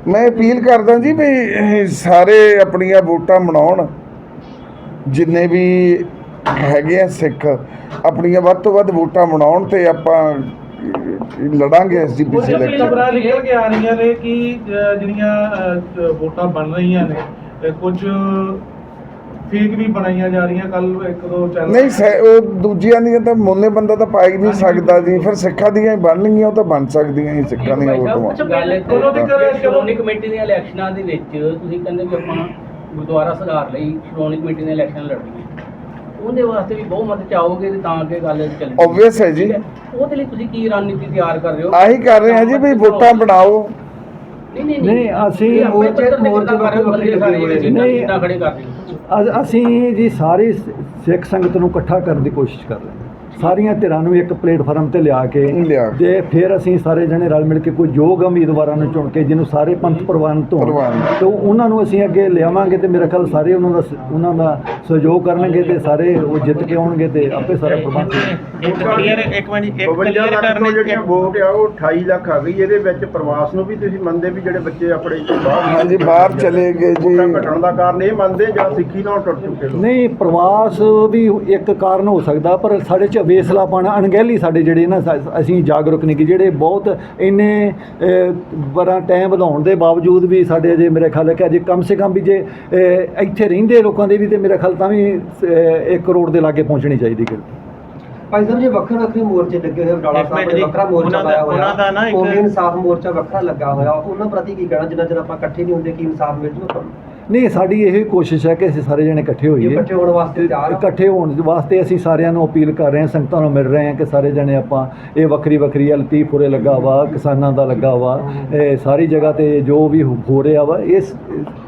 ਮੈਂ ਅਪੀਲ ਕਰਦਾ ਜੀ ਵੀ ਸਾਰੇ ਆਪਣੀਆਂ ਵੋਟਾਂ ਮਨਾਉਣ ਜਿੰਨੇ ਵੀ ਹੈਗੇ ਆ ਸਿੱਖ ਆਪਣੀਆਂ ਵੱਧ ਤੋਂ ਵੱਧ ਵੋਟਾਂ ਮਨਾਉਣ ਤੇ ਆਪਾਂ ਲੜਾਂਗੇ ਇਲੈਕਸ਼ਨ ਖਬਰਾਂ ਨਿਕਲ ਕੇ। ਆ ਰਹੀਆਂ ਨੇ ਕਿ ਅਹ, ਜਿਹੜੀਆਂ ਵੋਟਾਂ ਬਣ ਰਹੀਆਂ ਨੇ ਕੁਝ ਫੇਕ ਵੀ ਬਣਾਈਆਂ ਜਾ ਰਹੀਆਂ ਕੱਲ ਇੱਕ ਦੋ ਚੈਨਲ ਨਹੀਂ ਸੈ- ਉਹ ਦੂਜਿਆਂ ਦੀਆਂ ਤਾਂ ਮੁੱਲੇ ਬੰਦਾ ਤਾਂ ਪਾ ਹੀ ਨਹੀਂ ਸਕਦਾ ਜੀ ਫਿਰ ਸਿੱਖਾਂ ਦੀਆਂ ਹੀ ਬਣਨਗੀਆਂ ਉਹ ਤਾਂ ਬਣ ਸਕਦੀਆਂ ਹੀ ਸਿੱਖਾਂ ਦੀਆਂ ਵੋਟਾਂ। ਗੱਲ ਇੱਥੇ ਕਦੋਂ ਤੱਕ ਸ਼੍ਰੋਮਣੀ ਕਮੇਟੀ ਦੀਆਂ ਇਲੈਕਸ਼ਨਾਂ ਦੇ ਵਿੱਚ ਤੁਸੀਂ ਕਹਿੰਦੇ ਵੀ ਆਪਾਂ ਗੁਰਦੁਆਰਾ ਸੁਧਾਰ ਲਈ ਸ਼੍ਰੋਮਣੀ ਕਮੇਟੀ ਦੀਆਂ ਇਲੈਕਸ਼ਨ ਲੜਨੀਆਂ ਉਹਦੇ ਵਾਸਤੇ ਵੀ ਬਹੁਮਤ ਚਾਹੋਗੇ ਤੇ ਤਾਂ ਕਿ ਗੱਲ ਚੱਲੇ Obvious ਹੈ ਜੀ। ਉਹਦੇ ਲਈ ਤੁਸੀਂ ਕੀ ਰਣਨੀਤੀ ਤਿਆਰ ਕਰ ਰਹੇ ਹੋ? ਆਹੀ ਕਰ ਰਹੇ ਹਾਂ ਜੀ ਵੀ ਵੋਟਾਂ ਬਣਾਓ। ਨਹੀਂ ਨਹੀਂ ਅਸੀਂ ਮੋਰਚੇ ਵੱਖਰੇ ਵੱਖਰੇ। ਨਹੀਂ ਅਸੀਂ ਜੀ ਸਾਰੀ ਸਿੱਖ ਸੰਗਤ ਨੂੰ ਇਕੱਠਾ ਕਰਨ ਦੀ ਕੋਸ਼ਿਸ਼ ਕਰ ਰਹੇ ਹਾਂ। ਸਾਰੀਆਂ ਧਿਰਾਂ ਨੂੰ ਇੱਕ ਪਲੇਟਫਾਰਮ ਤੇ ਲਿਆ ਕੇ ਲਿਆ। ਤੇ ਫਿਰ ਅਸੀਂ ਸਾਰੇ ਜਣੇ ਰਲ ਮਿਲ ਕੇ ਕੋਈ ਯੋਗ ਉਮੀਦਵਾਰਾਂ ਨੂੰ ਚੁਣ ਕੇ ਜਿਹਨੂੰ ਸਾਰੇ ਪੰਥ ਪ੍ਰਵਾਨਿਤ ਹੋਣ ਤੇ ਉਹਨਾਂ ਨੂੰ ਅਸੀਂ ਅੱਗੇ ਲਿਆਵਾਂਗੇ ਤੇ ਮੇਰਾ ਖਿਆਲ ਸਾਰੇ ਉਹਨਾਂ ਦਾ ਉਹਨਾਂ ਦਾ ਸਹਿਯੋਗ ਕਰਨਗੇ ਤੇ ਸਾਰੇ ਉਹ ਜਿੱਤ ਕੇ ਆਉਣਗੇ ਤੇ ਆਪੇ ਸਾਰਾ ਪ੍ਰਬੰਧ ਇੱਕ ਇਹਦੇ ਵਿੱਚ ਬਾਹਰ ਚਲੇ ਗਏ ਜੀ। ਨਹੀਂ ਪ੍ਰਵਾਸ ਵੀ ਇੱਕ ਕਾਰਨ ਹੋ ਸਕਦਾ ਪਰ ਸਾਡੇ 74 ਅਵੇਸਲਾਪਣ ਅਣਗਹਿਲੀ ਸਾਡੇ ਜਿਹੜੇ ਨਾ ਅਸੀਂ ਜਾਗਰੂਕ ਨਹੀਂ ਕਿ ਜਿਹੜੇ ਬਹੁਤ ਇੰਨੇ ਬੜਾ ਟਾਈਮ ਵਧਾਉਣ ਦੇ ਬਾਵਜੂਦ ਵੀ ਸਾਡੇ ਅਜੇ ਮੇਰੇ ਖਿਆਲ ਕਿ ਅਜੇ ਕਮ ਸੇ ਕਮ ਵੀ ਜੇ ਇੱਥੇ ਰਹਿੰਦੇ ਲੋਕਾਂ ਦੇ ਵੀ ਤੇ ਮੇਰੇ ਖਿਆਲ ਤਾਂ ਵੀ 1 ਕਰੋੜ ਦੇ ਲਾਗੇ ਪਹੁੰਚਣੀ ਚਾਹੀਦੀ ਗਿਣਤੀ ਭਾਈ ਸਾਹਿਬ ਜੀ ਵੱਖਰੇ ਵੱਖਰੇ ਮੋਰਚੇ ਲੱਗੇ ਹੋਏ ਬਡਾਲਾ ਸਾਹਿਬ ਦੇ ਵੱਖਰਾ ਮੋਰਚਾ ਲਾਇਆ ਹੋਇਆ ਉਹਨਾਂ ਦਾ ਨਾ ਇੱਕ ਇਨਸਾਫ ਮੋਰਚਾ ਵੱਖਰਾ ਲੱਗਾ ਹੋਇਆ ਉਹਨਾਂ ਕੀ ਕਹਿਣਾ? ਜਿੰਨਾ ਆਪਾਂ ਇਕੱਠੇ ਨਹੀਂ ਸਾਡੀ ਇਹ ਕੋਸ਼ਿਸ਼ ਹੈ ਕਿ ਅਸੀਂ ਸਾਰੇ ਜਣੇ ਇਕੱਠੇ ਹੋਈਏ। ਇਕੱਠੇ ਹੋਣ ਵਾਸਤੇ ਤਿਆਰ ਇਕੱਠੇ ਹੋਣ ਵਾਸਤੇ ਅਸੀਂ ਸਾਰਿਆਂ ਨੂੰ ਅਪੀਲ ਕਰ ਰਹੇ ਹਾਂ ਸੰਗਤਾਂ ਨੂੰ ਮਿਲ ਰਹੇ ਹਾਂ ਕਿ ਸਾਰੇ ਜਣੇ ਆਪਾਂ ਇਹ ਵੱਖਰੀ ਵੱਖਰੀ ਆ ਲਤੀਫਪੁਰੇ ਲੱਗਾ ਵਾ ਕਿਸਾਨਾਂ ਦਾ ਲੱਗਾ ਵਾ ਇਹ ਸਾਰੀ ਜਗ੍ਹਾ ਤੇ ਜੋ ਵੀ ਹੋ ਰਿਹਾ ਵਾ ਇਸ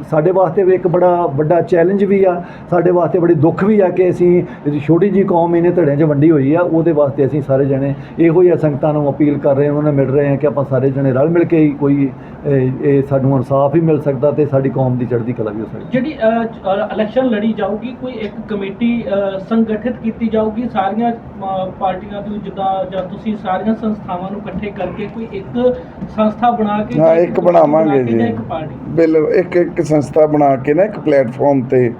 ਸਾਡੇ ਵਾਸਤੇ ਵੀ ਇੱਕ ਬੜਾ ਵੱਡਾ ਚੈਲੰਜ ਵੀ ਆ ਸਾਡੇ ਵਾਸਤੇ ਬੜੀ ਦੁੱਖ ਵੀ ਆ ਕਿ ਅਸੀਂ ਛੋਟੀ ਜੀ ਕੌਮ ਇਹਨੇ ਧੜਿਆਂ 'ਚ ਵੰਡੀ ਹੋਈ ਆ ਉਹਦੇ ਵਾਸਤੇ ਅਸੀਂ ਸਾਰੇ ਜਣੇ ਇਹੋ ਹੀ ਆ ਸੰਗਤਾਂ ਨੂੰ ਅਪੀਲ ਕਰ ਰਹੇ ਹਾਂ ਉਹਨਾਂ ਨੂੰ ਮਿਲ ਰਹੇ ਹਾਂ ਕਿ ਆਪਾਂ ਸਾਰੇ ਜਣੇ ਰਲ ਮਿਲ ਕੇ ਹੀ ਕੋਈ ਇਹ ਸਾਨੂੰ ਇਨਸਾਫ ਹੀ ਮਿਲ ਸਕਦਾ ਤੇ ਸਾਡੀ ਕੌਮ ਦੀ ਚੜ੍ਹਦੀ ਕਲਾ ਵੀ ਹੋ ਸਕਦੀ ਜਿਹੜੀ ਇਲੈਕਸ਼ਨ ਲੜੀ ਜਾਊਗੀ ਕੋਈ ਇੱਕ ਕਮੇਟੀ ਸੰਗਠਿਤ ਕੀਤੀ ਜਾਊਗੀ ਸਾਰੀਆਂ ਪਾਰਟੀਆਂ ਦੀ ਜਿੱਦਾਂ ਜਾਂ ਤੁਸੀਂ ਸਾਰੀਆਂ ਸੰਸਥਾਵਾਂ ਨੂੰ ਇਕੱਠੇ ਕਰਕੇ ਕੋਈ ਇੱਕ ਸੰਸਥਾ ਬਣਾ ਕੇ ਹਾਂ ਇੱਕ ਬਣਾਵਾਂਗੇ ਜੀ ਜਾਂ। ਇੱਕ ਪਾਰਟੀ। ਬਿਲ ਇੱਕ ਇੱਕ ਸੰਸਥਾ ਬਣਾ ਕੇ ਨਾ ਇੱਕ ਪਲੇਟਫਾਰਮ ਤੇ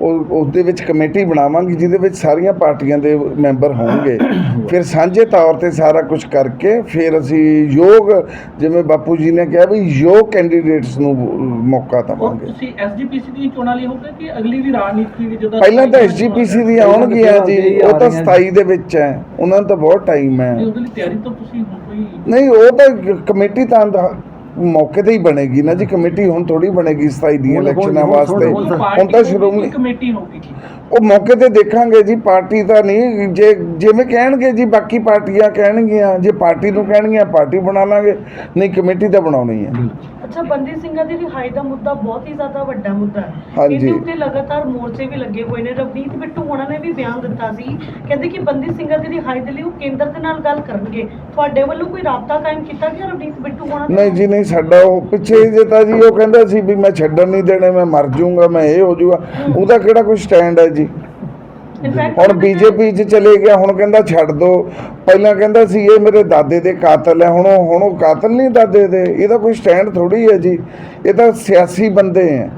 ਉਹ ਉਹਦੇ ਵਿੱਚ ਕਮੇਟੀ ਬਣਾਵਾਂਗੇ ਜਿਹਦੇ ਵਿੱਚ ਸਾਰੀਆਂ ਪਾਰਟੀਆਂ ਦੇ ਮੈਂਬਰ ਹੋਣਗੇ। ਫਿਰ ਸਾਂਝੇ ਤੌਰ ਤੇ ਸਾਰਾ ਕੁਝ ਕਰਕੇ ਫਿਰ ਅਸੀਂ ਯੋਗ ਜਿਵੇਂ ਬਾਪੂ ਜੀ ਨੇ ਕਿਹਾ ਵੀ ਯੋਗ ਕੈਂਡੀਡੇਟਸ ਨੂੰ ਮੌਕਾ ਦੇਵਾਂਗੇ। ਤੁਸੀਂ ਐਸਜੀਪੀਸੀ ਦੀ ਚੋਣਾਂ ਲਈ ਹੋਊਗਾ ਕਿ ਅਗਲੀ ਵੀ ਰਣਨੀਤੀ ਵੀ ਜਦੋਂ ਪਹਿਲਾਂ ਤਾਂ ਐਸਜੀਪੀਸੀ ਦੀ ਆਉਣਗੀਆਂ ਜੀ ਉਹ ਤਾਂ 27 ਦੇ ਵਿੱਚ ਹੈ ਉਹਨਾਂ ਨੂੰ ਤਾਂ ਬਹੁਤ ਟਾਈਮ ਹੈ। ਨਹੀਂ, ਉਹਦੇ ਲਈ ਤਿਆਰੀ ਤਾਂ ਤੁਸੀਂ ਹੁਣ ਕੋਈ ਨਹੀਂ ਉਹ ਤਾਂ ਕਮੇਟੀ ਤਾਂ ਦ- ਮੌਕੇ ਤੇ ਹੀ ਬਣੇਗੀ ਨਾ ਜੀ ਕਮੇਟੀ ਹੁਣ ਥੋੜੀ ਬਣੇਗੀ 27 ਦੀਆਂ ਹੁਣ- ਇਲੈਕਸ਼ਨਾਂ ਵਾਸਤੇ। ਹੁਣ- ਤਾਂ ਸ਼੍ਰੋਮਣੀ ਕਮੇਟੀ ਹੋਊਗੀ ਜੀ। ਉਹ ਮੌਕੇ ਤੇ ਦੇਖਾਂਗੇ ਜੀ ਪਾਰਟੀ ਤਾਂ ਨਹੀਂ ਜੇ ਜਿਵੇਂ ਕਹਿਣਗੇ ਜੀ ਬਾਕੀ ਪਾਰਟੀਆਂ ਕਹਿਣਗੀਆਂ ਜੇ ਪਾਰਟੀ ਨੂੰ ਕਹਿਣਗੀਆਂ ਪਾਰਟੀ ਬਣਾ ਲਾਂਗੇ ਨਹੀਂ ਕਮੇਟੀ ਤਾਂ ਬਣਾਉਣੀ ਹੈ। ਅੱਛਾ ਬੰਦੀ ਸਿੰਘਾਂ ਦੀ ਰਿਹਾਈ ਦਾ ਮੁੱਦਾ ਬਹੁਤ ਹੀ ਜ਼ਿਆਦਾ ਵੱਡਾ ਮੁੱਦਾ ਹੈ। ਇਹਦੇ ਉੱਤੇ ਲਗਾਤਾਰ ਮੋਰਚੇ ਵੀ ਲੱਗੇ ਹੋਏ ਨੇ। ਰਵਨੀਤ ਬਿੱਟੂ ਹੋਣਾ ਨੇ ਵੀ ਬਿਆਨ ਦਿੱਤਾ ਸੀ। ਕਹਿੰਦੇ ਕਿ ਬੰਦੀ ਸਿੰਘਾਂ ਦੀ ਰਿਹਾਈ ਦੇ ਲਈ ਉਹ ਕੇਂਦਰ ਦੇ ਨਾਲ ਗੱਲ ਕਰਨਗੇ। ਤੁਹਾਡੇ ਵੱਲੋਂ ਕੋਈ ਰਾਬਤਾ ਕਾਇਮ ਕੀਤਾ ਗਿਆ ਰਵਨੀਤ ਬਿੱਟੂ ਹੋਣਾ ਦੇ ਨਹੀਂ ਜੀ ਨਹੀਂ ਸਾਡਾ ਉਹ ਪਿੱਛੇ ਜੇ ਤਾਂ ਜੀ ਉਹ ਕਹਿੰਦਾ ਸੀ ਵੀ ਮੈਂ ਛੱਡਣ ਨਹੀਂ ਦੇਣੇ ਮੈਂ ਮਰ ਜਾਊਂਗਾ ਮੈਂ ਇਹ ਹੋ ਜਾਊਗਾ ਉਹਦਾ ਕਿਹੜਾ ਕੋਈ ਸਟੈਂਡ ਹੈ ਜੀ। ਹੁਣ ਬੀਜੇਪੀ 'ਚ ਚਲੇ ਗਿਆ ਹੁਣ ਕਹਿੰਦਾ ਛੱਡ ਦੋ। ਪਹਿਲਾਂ ਕਹਿੰਦਾ ਸੀ ਇਹ ਮੇਰੇ ਦਾਦੇ ਦੇ ਕਾਤਲ ਹੈ ਹੁਣ ਹੁਣ ਉਹ ਕਾਤਲ ਨਹੀਂ ਦਾਦੇ ਦੇ। ਇਹਦਾ ਕੋਈ ਸਟੈਂਡ ਥੋੜੀ ਹੈ ਜੀ। ਇਹ ਤਾਂ ਸਿਆਸੀ ਬੰਦੇ ਹੈ।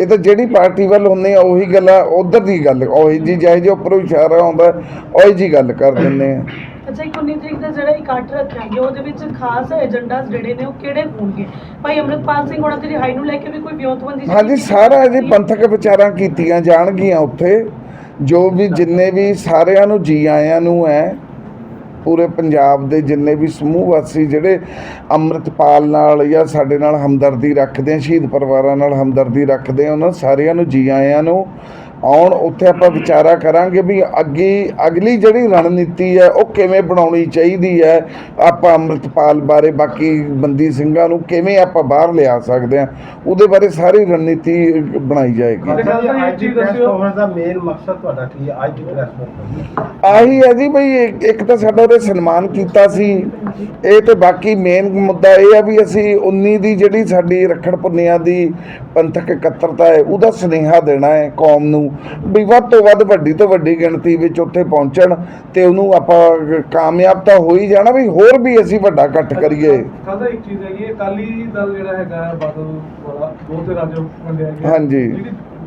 ਇਹ ਤਾਂ ਜਿਹੜੀ ਪਾਰਟੀ ਵੱਲ ਹੁੰਦੇ ਆ ਉਹੀ ਗੱਲਾਂ ਉਧਰ ਦੀ ਗੱਲ ਉਹੀ ਜੀ ਜਿਹੇ ਜੋ ਉੱਪਰੋਂ ਇਸ਼ਾਰਾ ਆਉਂਦਾ ਉਹੀ ਜੀ ਗੱਲ ਕਰ ਦਿੰਦੇ ਆ ਅੱਛਾ 19 ਤਰੀਕ ਦਾ ਜਿਹੜਾ ਇਕੱਠ ਰੱਖਿਆ ਗਿਆ ਉਹਦੇ ਵਿੱਚ ਖਾਸ ਏਜੰਡਾ ਜਿਹੜੇ ਨੇ ਉਹ ਕਿਹੜੇ ਹੋਣਗੇ ਭਾਈ ਅਮਰਿਤਪਾਲ ਸਿੰਘ ਹੋਣਾ ਦੀ ਰਿਹਾਈ ਨੂੰ ਲੈ ਕੇ ਵੀ ਕੋਈ ਵਿਉਂਤਬੰਦੀ ਜਿਹੜੀ ਹਾਂਜੀ ਕੀਤੀ ਸਾਰਾ ਜੀ? ਪੰਥਕ ਵਿਚਾਰਾਂ ਕੀਤੀਆਂ ਜਾਣਗੀਆਂ ਉੱਥੇ ਜੋ ਵੀ ਜਿੰਨੇ ਵੀ ਸਾਰਿਆਂ ਨੂੰ ਜੀ ਆਇਆਂ ਨੂੰ ਹੈ ਪੂਰੇ ਪੰਜਾਬ ਦੇ ਜਿੰਨੇ ਵੀ ਸਮੂਹ ਵਾਸੀ ਜਿਹੜੇ ਅੰਮ੍ਰਿਤਪਾਲ ਨਾਲ ਜਾਂ ਸਾਡੇ ਨਾਲ ਹਮਦਰਦੀ ਰੱਖਦੇ ਆ, ਸ਼ਹੀਦ ਪਰਿਵਾਰਾਂ ਨਾਲ ਹਮਦਰਦੀ ਰੱਖਦੇ ਆ, ਉਹਨਾਂ ਸਾਰਿਆਂ ਨੂੰ, ਜੀ ਆਇਆਂ ਨੂੰ ਆਉਣ ਉੱਥੇ ਆਪਾਂ ਵਿਚਾਰਾ ਕਰਾਂਗੇ ਵੀ ਅੱਗੇ ਅਗਲੀ ਜਿਹੜੀ ਰਣਨੀਤੀ ਹੈ ਉਹ ਕਿਵੇਂ ਬਣਾਉਣੀ ਚਾਹੀਦੀ ਹੈ ਆਪਾਂ ਅੰਮ੍ਰਿਤਪਾਲ ਬਾਰੇ ਬਾਕੀ ਬੰਦੀ ਸਿੰਘਾਂ ਨੂੰ ਕਿਵੇਂ ਆਪਾਂ ਬਾਹਰ ਲਿਆ ਸਕਦੇ ਹਾਂ ਉਹਦੇ ਬਾਰੇ ਸਾਰੀ ਰਣਨੀਤੀ ਬਣਾਈ ਜਾਏਗੀ। ਤੇ ਗੱਲ ਤਾਂ ਇਹ ਅੱਜ ਦੀ ਚੀਜ਼ ਪ੍ਰੈਸ ਦੱਸਿਓ। ਕਾਨਫਰੰਸ ਦਾ ਮੇਨ ਮਕਸਦ ਤੁਹਾਡਾ ਕੀ ਹੈ? ਅੱਜ ਦੀ ਪ੍ਰੈਸ ਕਾਨਫਰੰਸ ਆਹੀ ਹੈ ਜੀ ਬਈ ਇੱਕ ਇੱਕ ਤਾਂ ਸਾਡਾ ਉਹਦੇ ਸਨਮਾਨ ਕੀਤਾ ਸੀ। ਇਹ ਤੇ ਬਾਕੀ ਮੇਨ ਮੁੱਦਾ ਇਹ ਆ ਵੀ ਅਸੀਂ 19 ਦੀ ਜਿਹੜੀ ਸਾਡੀ ਰੱਖੜ ਪੁੰਨਿਆ ਦੀ ਪੰਥਕ ਇਕੱਤਰਤਾ ਹੈ ਉਹਦਾ ਸੁਨੇਹਾ ਦੇਣਾ ਹੈ ਕੌਮ ਨੂੰ। ਵੀ ਵੱਧ ਤੋਂ ਵੱਧ ਵੱਡੀ ਤੋਂ ਵੱਡੀ ਗਿਣਤੀ ਵਿੱਚ ਉੱਥੇ ਪਹੁੰਚਣ ਤੇ ਉਹਨੂੰ ਆਪਾਂ ਕਾਮਯਾਬ ਤਾਂ ਹੋ ਹੀ ਜਾਣਾ ਵੀ ਹੋਰ ਵੀ ਅਸੀਂ ਵੱਡਾ ਇਕੱਠ ਕਰੀਏ। ਖਾਦਾ ਇੱਕ ਚੀਜ਼ ਹੈਗੀ ਹੈ ਅਕਾਲੀ ਦਲ ਜਿਹੜਾ ਹੈਗਾ ਹੈ ਬਾਦਲ ਵਾਲਾ ਦੋ ਤੇ ਰਾਜੋ ਵੰਡਿਆ ਗਿਆ। ਹਾਂਜੀ।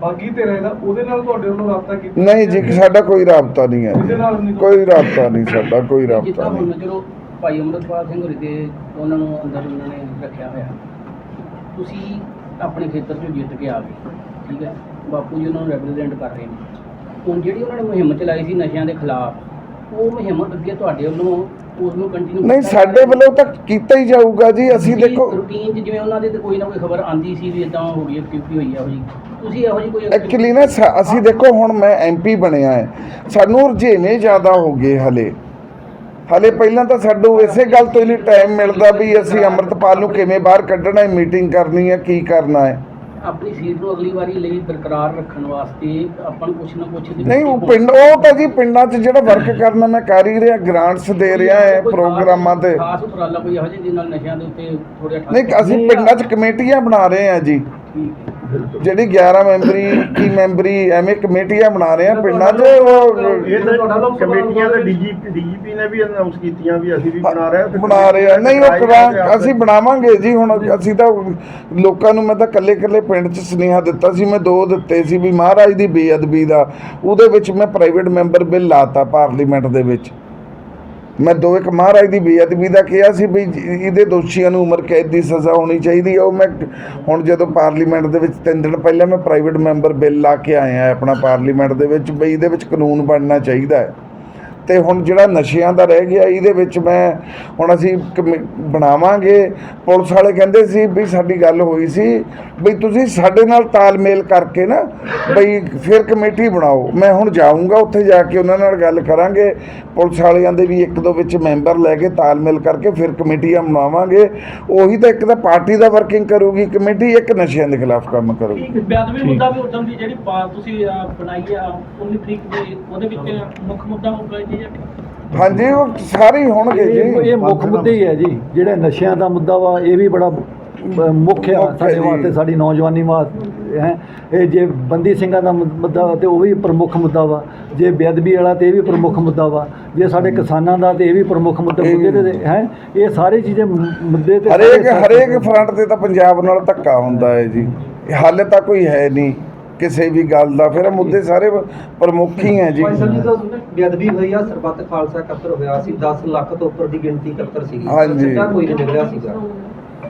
ਬਾਗੀ ਤੇ ਰਹੇਗਾ ਉਹਦੇ ਨਾਲ ਤੁਹਾਡੇ ਵੱਲੋਂ ਰਾਬਤਾ ਕੀਤਾ ਨਹੀਂ ਜੀ ਸਾਡਾ ਕੋਈ ਰਾਬਤਾ ਨਹੀਂ ਹੈ। ਉਹਦੇ ਨਾਲ ਨਹੀਂ ਕੋਈ ਰਾਬਤਾ ਨਹੀਂ ਸਾਡਾ ਕੋਈ ਰਾਬਤਾ ਨਹੀਂ। ਭਾਈ ਅਮਰਪਾਲ ਸਿੰਘ ਹੋਰੀ ਦੇ ਉਹਨਾਂ ਨੂੰ ਅੰਦਰ ਉਹਨਾਂ ਨੇ ਰੱਖਿਆ ਹੋਇਆ ਤੁਸੀਂ ਆਪਣੇ ਖੇਤਰ 'ਚੋਂ ਜਿੱਤ ਕੇ ਆ ਗਏ ਠੀਕ ਹੈ? ਬਾਪੂ ਜੀ ਉਹਨਾਂ ਨੂੰ ਰਿਪਰੈਜ਼ੈਂਟ ਕਰ ਰਹੇ ਨੇ। ਹੁਣ ਜਿਹੜੀ ਉਹਨਾਂ ਨੇ ਮੁਹਿੰਮ ਚਲਾਈ ਸੀ ਨਸ਼ਿਆਂ ਦੇ ਖਿਲਾਫ ਉਹ ਮੁਹਿੰਮ ਅੱਗੇ ਤੁਹਾਡੇ ਵੱਲੋਂ ਉਸ ਨੂੰ ਕੰਟੀਨਿਊ ਨਹੀਂ ਸਾਡੇ ਵੱਲੋਂ ਤਾਂ ਕੀਤਾ ਹੀ ਜਾਊਗਾ ਜੀ ਅਸੀਂ ਦੇਖੋ ਰੂਟੀਨ 'ਚ ਜਿਵੇਂ ਉਹਨਾਂ ਦੇ ਤੇ ਕੋਈ ਨਾ ਕੋਈ ਖਬਰ ਆਂਦੀ ਸੀ ਵੀ ਇਦਾਂ ਹੋ ਗਈ ਐਕਟੀਵਿਟੀ ਹੋਈ ਹੈ ਹੋ ਜੀ ਤੁਸੀਂ ਇਹੋ ਜੀ ਕੋਈ ਐਕਚੁਅਲੀ ਨਾ ਸਾ- ਅਸੀਂ ਦੇਖੋ ਹੁਣ ਮੈਂ ਐਮਪੀ ਬਣਿਆ ਹੈ। ਸਾਨੂੰ ਰੁਝੇਵੇਂ ਜ਼ਿਆਦਾ ਹੋ ਗਏ ਹਲੇ। ਹਲੇ ਪਹਿਲਾਂ ਤਾਂ ਸਾਨੂੰ ਇਸੇ ਗੱਲ ਤੋਂ ਹੀ ਟਾਈਮ ਮਿਲਦਾ ਵੀ ਅਸੀਂ ਅੰਮ੍ਰਿਤਪਾਲ ਨੂੰ ਕਿਵੇਂ ਬਾਹਰ ਕੱਢਣਾ ਹੈ ਮੀਟਿੰਗ ਕਰਨੀ ਹੈ ਕੀ ਕਰਨਾ ਹੈ। ਆਪਣੀ ਸੀਟ ਨੂੰ ਅਗਲੀ ਵਾਰੀ ਲਈ ਬਰਕਰਾਰ ਰੱਖਣ ਵਾਸਤੇ ਆਪਾਂ ਨੂੰ ਕੁਛ ਨਾ ਕੁਛ ਦੇ ਨਹੀਂ ਉਹ ਪਿੰਡ ਉਹ ਤਾਂ ਜੀ ਪਿੰਡਾਂ 'ਚ ਜਿਹੜਾ ਵਰਕ ਕਰਨਾ ਮੈਂ ਕਰ ਹੀ ਰਿਹਾ ਗ੍ਰਾਂਟਸ ਦੇ ਰਿਹਾ ਹੈ ਪ੍ਰੋਗਰਾਮਾਂ ਤੇ। ਖਾਸ ਉਪਰਾਲਾ ਕੋਈ ਇਹੋ ਜਿਹੇ ਜਿਹਦੇ ਨਾਲ ਨਸ਼ਿਆਂ ਦੇ ਉੱਤੇ ਥੋੜਾ ਨਹੀਂ ਅਸੀਂ ਪਿੰਡਾਂ 'ਚ ਕਮੇਟੀਆਂ ਬਣਾ ਰਹੇ ਹਾਂ ਜੀ। ਜਿਹੜੀ 11 ਮੈਂਬਰੀ 21 ਮੈਂਬਰੀ ਐਵੇਂ ਕਮੇਟੀਆਂ ਬਣਾ ਰਹੇ ਹਾਂ ਪਿੰਡਾਂ 'ਚ ਉਹ ਇਹ ਤਾਂ ਕਮੇਟੀਆਂ ਦੇ ਡੀਜੀਪੀ ਡੀਜੀਪੀ ਨੇ ਵੀ ਅਨਾਉਂਸ ਕੀਤੀਆਂ ਵੀ ਅਸੀਂ ਵੀ ਬਣਾ ਰਹੇ ਹਾਂ ਤੇ ਬਣਾ ਰਹੇ ਆ। ਨਹੀਂ ਉਹ ਕਰਾਂ ਆ। ਅਸੀਂ ਬਣਾਵਾਂਗੇ ਜੀ ਹੁਣ। ਅਸੀਂ ਤਾਂ ਲੋਕਾਂ ਨੂੰ ਮੈਂ ਤਾਂ ਕੱਲੇ ਕੱਲੇ ਪਿੰਡ 'ਚ ਸੁਨੇਹਾ ਦਿੱਤਾ ਸੀ ਮੈਂ ਦੋ ਦਿੱਤੇ ਸੀ ਵੀ ਮਹਾਰਾਜ ਦੀ ਬੇਅਦਬੀ ਦਾ। ਉਹਦੇ ਵਿੱਚ ਮੈਂ ਪ੍ਰਾਈਵੇਟ ਮੈਂਬਰ ਬਿੱਲ ਲਾਤਾ ਪਾਰਲੀਮੈਂਟ ਦੇ ਵਿੱਚ। ਮੈਂ ਦੋ ਇੱਕ ਮਹਾਰਾਜ ਦੀ ਬੇਅਦਬੀ ਦਾ ਕਿਹਾ ਸੀ ਵੀ ਇਹਦੇ ਦੋਸ਼ੀਆਂ ਨੂੰ ਉਮਰ ਕੈਦ ਦੀ ਸਜ਼ਾ ਹੋਣੀ ਚਾਹੀਦੀ ਹੈ ਉਹ ਮੈਂ ਹੁਣ ਜਦੋਂ ਪਾਰਲੀਮੈਂਟ ਦੇ ਵਿੱਚ ਤਿੰਨ ਦਿਨ ਪਹਿਲਾਂ ਮੈਂ ਪ੍ਰਾਈਵੇਟ ਮੈਂਬਰ ਬਿੱਲ ਲਾ ਕੇ ਆਇਆ ਆਪਣਾ ਪਾਰਲੀਮੈਂਟ ਦੇ ਵਿੱਚ ਬਈ ਇਹਦੇ ਵਿੱਚ ਕਾਨੂੰਨ ਬਣਨਾ ਚਾਹੀਦਾ ਹੈ। ਤੇ ਹੁਣ ਜਿਹੜਾ ਨਸ਼ਿਆਂ ਦਾ ਰਹਿ ਗਿਆ ਇਹਦੇ ਵਿੱਚ ਮੈਂ ਹੁਣ ਅਸੀਂ ਕਮੇ- ਬਣਾਵਾਂਗੇ। ਪੁਲਿਸ ਵਾਲੇ ਕਹਿੰਦੇ ਸੀ ਵੀ ਸਾਡੀ ਗੱਲ ਹੋਈ ਸੀ ਵੀ ਤੁਸੀਂ ਸਾਡੇ ਨਾਲ ਤਾਲਮੇਲ ਕਰਕੇ ਨਾ ਬਈ ਫਿਰ ਕਮੇਟੀ ਬਣਾਓ। ਮੈਂ ਹੁਣ ਜਾਊਂਗਾ ਉੱਥੇ ਜਾ ਕੇ ਉਹਨਾਂ ਨਾਲ ਗੱਲ ਕਰਾਂਗੇ। ਪੁਲਿਸ ਵਾਲਿਆਂ ਦੇ ਵੀ ਇੱਕ ਦੋ ਵਿੱਚ ਮੈਂਬਰ ਲੈ ਕੇ ਤਾਲਮੇਲ ਕਰਕੇ ਫਿਰ ਕਮੇਟੀਆਂ ਬਣਾਵਾਂਗੇ। ਉਹੀ ਤਾਂ ਇੱਕ ਤਾਂ ਪਾਰਟੀ ਦਾ ਵਰਕਿੰਗ ਕਰੂਗੀ ਕਮੇਟੀ ਇੱਕ ਨਸ਼ਿਆਂ ਦੇ ਖਿਲਾਫ ਕੰਮ ਕਰੂਗੀ। ਬੇਅਦਬੀ ਮੁੱਦਾ ਵੀ ਉਦਮ ਦੀ ਜਿਹੜੀ ਤੁਸੀਂ ਬਣਾਈ ਆ 19 ਤਰੀਕ ਦੇ ਉਹਦੇ ਵਿੱਚ ਮੁੱਖ ਮੁੱਦਾ ਹੋਊਗਾ ਹਾਂਜੀ ਉਹ ਸਾਰੇ ਹੀ ਹੋਣਗੇ ਇਹ ਜੀ। ਇਹ ਮੁੱਖ ਮੁੱਦੇ ਹੀ ਹੈ ਜੀ। ਜਿਹੜਾ ਨਸ਼ਿਆਂ ਦਾ ਮੁੱਦਾ ਵਾ ਇਹ ਵੀ ਬੜਾ ਅ, ਮੁੱਖ ਹੈ ਸਾਡੇ ਜੀ। ਵਾਸਤੇ ਸਾਡੀ ਨੌਜਵਾਨੀ ਵਾਸਤੇ ਹੈ। ਇਹ ਜੇ ਬੰਦੀ ਸਿੰਘਾਂ ਦਾ ਮੁ- ਮੁੱਦਾ ਵਾ ਤੇ ਉਹ ਵੀ ਪ੍ਰਮੁੱਖ ਮੁੱਦਾ ਵਾ। ਜੇ ਬੇਅਦਬੀ ਵਾਲਾ ਤੇ ਇਹ ਵੀ ਪ੍ਰਮੁੱਖ ਮੁੱਦਾ ਵਾ। ਜੇ ਸਾਡੇ ਕਿਸਾਨਾਂ ਦਾ ਤੇ ਇਹ ਵੀ ਪ੍ਰਮੁੱਖ ਮੁੱਦਾ ਇਹ ਵੀ- ਮੁੱਦੇ ਤੇ ਹੈ ਇਹ ਸਾਰੇ ਚੀਜ਼ਾਂ ਮੁ- ਮੁੱਦੇ ਤੇ ਹਰੇਕ ਸਾਰੇ- ਹਰੇਕ ਫਰੰਟ ਤੇ ਤਾਂ ਪੰਜਾਬ ਨਾਲ ਧੱਕਾ ਹੁੰਦਾ ਹੈ ਜੀ। ਹੱਲ ਤਾਂ ਕੋਈ ਹੈ ਨਹੀਂ। ਕਿਸੇ ਵੀ ਗੱਲ ਦਾ ਫਿਰ ਮੁੱਦੇ ਸਾਰੇ ਪ੍ਰਮੁੱਖ ਹੀ ਹੈ ਜੀ। ਭਾਈ ਸਾਹਿਬ ਜੀ ਤੋਂ ਬੇਅਦਬੀ ਹੋਈ ਆ ਸਰਬੱਤ ਖਾਲਸਾ ਇਕੱਤਰ ਹੋਇਆ ਸੀ 10 ਲੱਖ ਤੋਂ ਉੱਪਰ ਦੀ ਗਿਣਤੀ ਇਕੱਤਰ ਸੀਗੀ। ਹਾਂਜੀ। ਕੋਈ ਨਹੀਂ ਨਿਕਲਿਆ ਸੀਗਾ।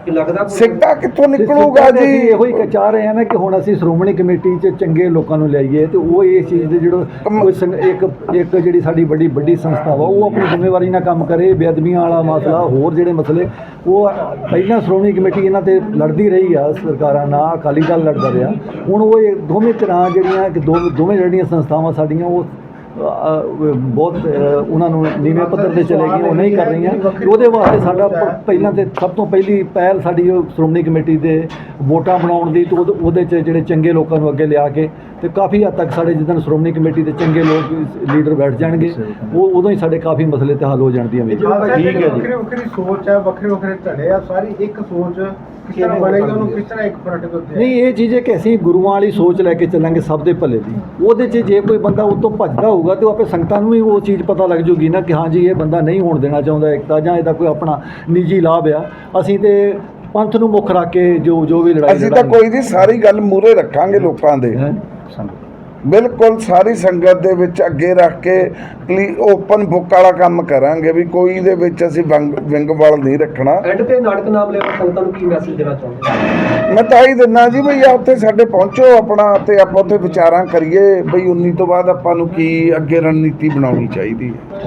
ਕਿ ਲੱਗਦਾ ਸਿੱਟਾ ਕਿੱਥੋਂ ਨਿਕਲੂਗਾ ਜੀ? ਇਹੋ ਹੀ ਚਾਹ ਰਹੇ ਹਾਂ ਨਾ ਕਿ ਹੁਣ ਅਸੀਂ ਸ਼੍ਰੋਮਣੀ ਕਮੇਟੀ 'ਚ ਚੰਗੇ ਲੋਕਾਂ ਨੂੰ ਲਿਆਈਏ ਤੇ ਉਹ ਇਸ ਚੀਜ਼ ਦੇ ਜਿਹੜਾ ਕੋਈ ਸੰਗ- ਇੱਕ ਇੱਕ ਜਿਹੜੀ ਸਾਡੀ ਵੱਡੀ ਵੱਡੀ ਸੰਸਥਾ ਵਾ ਉਹ ਆਪਣੀ ਜ਼ਿੰਮੇਵਾਰੀ ਨਾਲ ਕੰਮ ਕਰੇ ਬੇਅਦਬੀਆਂ ਵਾਲਾ ਮਸਲਾ ਹੋਰ ਜਿਹੜੇ ਮਸਲੇ ਉਹ ਪਹਿਲਾਂ ਸ਼੍ਰੋਮਣੀ ਕਮੇਟੀ ਇਹਨਾਂ ਤੇ ਲੜਦੀ ਰਹੀ ਆ ਸਰਕਾਰਾਂ ਨਾਲ ਅਕਾਲੀ ਦਲ ਲੜਦਾ ਰਿਹਾ। ਹੁਣ ਉਹ ਇਹ ਦੋਵੇਂ ਤਰ੍ਹਾਂ ਜਿਹੜੀਆਂ ਕਿ ਦੋ ਦੋਵੇਂ ਜਿਹੜੀਆਂ ਸੰਸਥਾਵਾਂ ਸਾਡੀਆਂ ਉਹ ਬਹੁਤ ਉਹਨਾਂ ਨੂੰ ਨੀਵੇਂ ਪੱਧਰ ਤੇ ਚਲੇ ਗਈਆਂ ਉਹ ਨਹੀਂ ਕਰ ਰਹੀਆਂ। ਉਹਦੇ ਵਾਸਤੇ ਸਾਡਾ ਪਹਿਲਾਂ ਤੇ ਸਭ ਤੋਂ ਪਹਿਲੀ ਪਹਿਲ ਸਾਡੀ ਉਹ ਸ਼੍ਰੋਮਣੀ ਕਮੇਟੀ ਦੇ ਵੋਟਾਂ ਬਣਾਉਣ ਦੀ ਤੇ ਉਹਦੇ- ਉਹਦੇ 'ਚ ਜਿਹੜੇ ਚੰਗੇ ਲੋਕਾਂ ਨੂੰ ਅੱਗੇ ਲਿਆ ਕੇ ਤੇ ਕਾਫੀ ਹੱਦ ਤੱਕ ਸਾਡੇ ਜਿੱਦਣ ਸ਼੍ਰੋਮਣੀ ਕਮੇਟੀ ਦੇ ਚੰਗੇ ਲੋਕ ਲੀਡਰ ਬੈਠ ਜਾਣਗੇ। ਉਹ ਉਦੋਂ ਹੀ ਸਾਡੇ ਕਾਫੀ ਮਸਲੇ ਤੇ ਹੱਲ ਹੋ ਜਾਣਦੀਆਂ ਵੀ ਠੀਕ ਹੈ ਜੀ। ਵੱਖਰੀ ਵੱਖਰੀ ਸੋਚ ਹੈ ਵੱਖਰੇ ਵੱਖਰੇ ਧੜੇ ਆ ਸਾਰੀ ਇੱਕ ਸੋਚ ਕਿਸ ਤਰ੍ਹਾਂ ਬਣੇਗੀ ਉਹਨੂੰ ਕਿਸ ਤਰ੍ਹਾਂ ਇੱਕ ਫਰੰਟ ਦੇ ਉੱਤੇ? ਨਹੀਂ ਇਹ ਚੀਜ਼ ਹੈ ਕਿ ਅਸੀਂ ਗੁਰੂਆਂ ਵਾਲੀ ਸੋਚ ਲੈ ਕੇ ਚੱਲਾਂਗੇ ਸਭ ਦੇ ਭਲੇ ਦੀ। ਉਹਦੇ 'ਚ ਜੇ ਕੋਈ ਬੰਦਾ ਉਹ ਤੋਂ ਭੱਜਦਾ ਹੋਊਗਾ ਤੇ ਉਹ ਆਪੇ ਸੰਗਤਾਂ ਨੂੰ ਵੀ ਉਹ ਚੀਜ਼ ਪਤਾ ਲੱਗ ਜੂਗੀ ਨਾ ਕਿ ਹਾਂ ਜੀ ਇਹ ਬੰਦਾ ਨਹੀਂ ਹੋਣ ਦੇਣਾ ਚਾਹੁੰਦਾ ਇੱਕ ਤਾਂ ਜਾਂ ਇਹਦਾ ਕੋਈ ਆਪਣਾ ਨਿੱਜੀ ਲਾਭ ਆ। ਅਸੀਂ ਤੇ ਪੰਥ ਨੂੰ ਮੁੱਖ ਰੱਖ ਕੇ ਜੋ ਜੋ ਵੀ ਲੜਾਈ ਅਸੀਂ ਤਾਂ ਕੋਈ ਨਹੀਂ ਸਾਰੀ ਗੱਲ ਮੂਰੇ ਰੱਖਾਂਗੇ ਲੋਕਾਂ ਦੇ? ਸੰਗਤ। ਬਿਲਕੁਲ ਸਾਰੀ ਸੰਗਤ ਦੇ ਵਿੱਚ ਅੱਗੇ ਰੱਖ ਕੇ ਓਪਨ ਬੁੱਕ ਵਾਲਾ ਕੰਮ ਕਰਾਂਗੇ ਵੀ ਕੋਈ ਦੇ ਵਿੱਚ ਅਸੀਂ ਵੰਗ ਵਾਲ ਨਹੀਂ ਰੱਖਣਾ। ਐਡ ਤੇ ਨਾਟਕ ਨਾਮ ਲੈ ਸੰਗਤਾਂ ਨੂੰ ਕੀ ਮੈਸੇਜ ਦੇਣਾ ਚਾਹੁੰਦੇ ਮੈਂ ਤਾਂ ਹੀ ਦਿੰਦਾ ਜੀ ਬਈ ਆ ਉੱਥੇ ਸਾਡੇ ਪਹੁੰਚੋ ਆਪਣਾ ਤੇ ਆਪਾਂ ਉੱਥੇ ਵਿਚਾਰਾਂ ਕਰੀਏ ਬਈ 19 ਤੋਂ ਬਾਅਦ ਆਪਾਂ ਨੂੰ ਕੀ ਅੱਗੇ ਰਣਨੀਤੀ ਬਣਾਉਣੀ ਚਾਹੀਦੀ ਹੈ।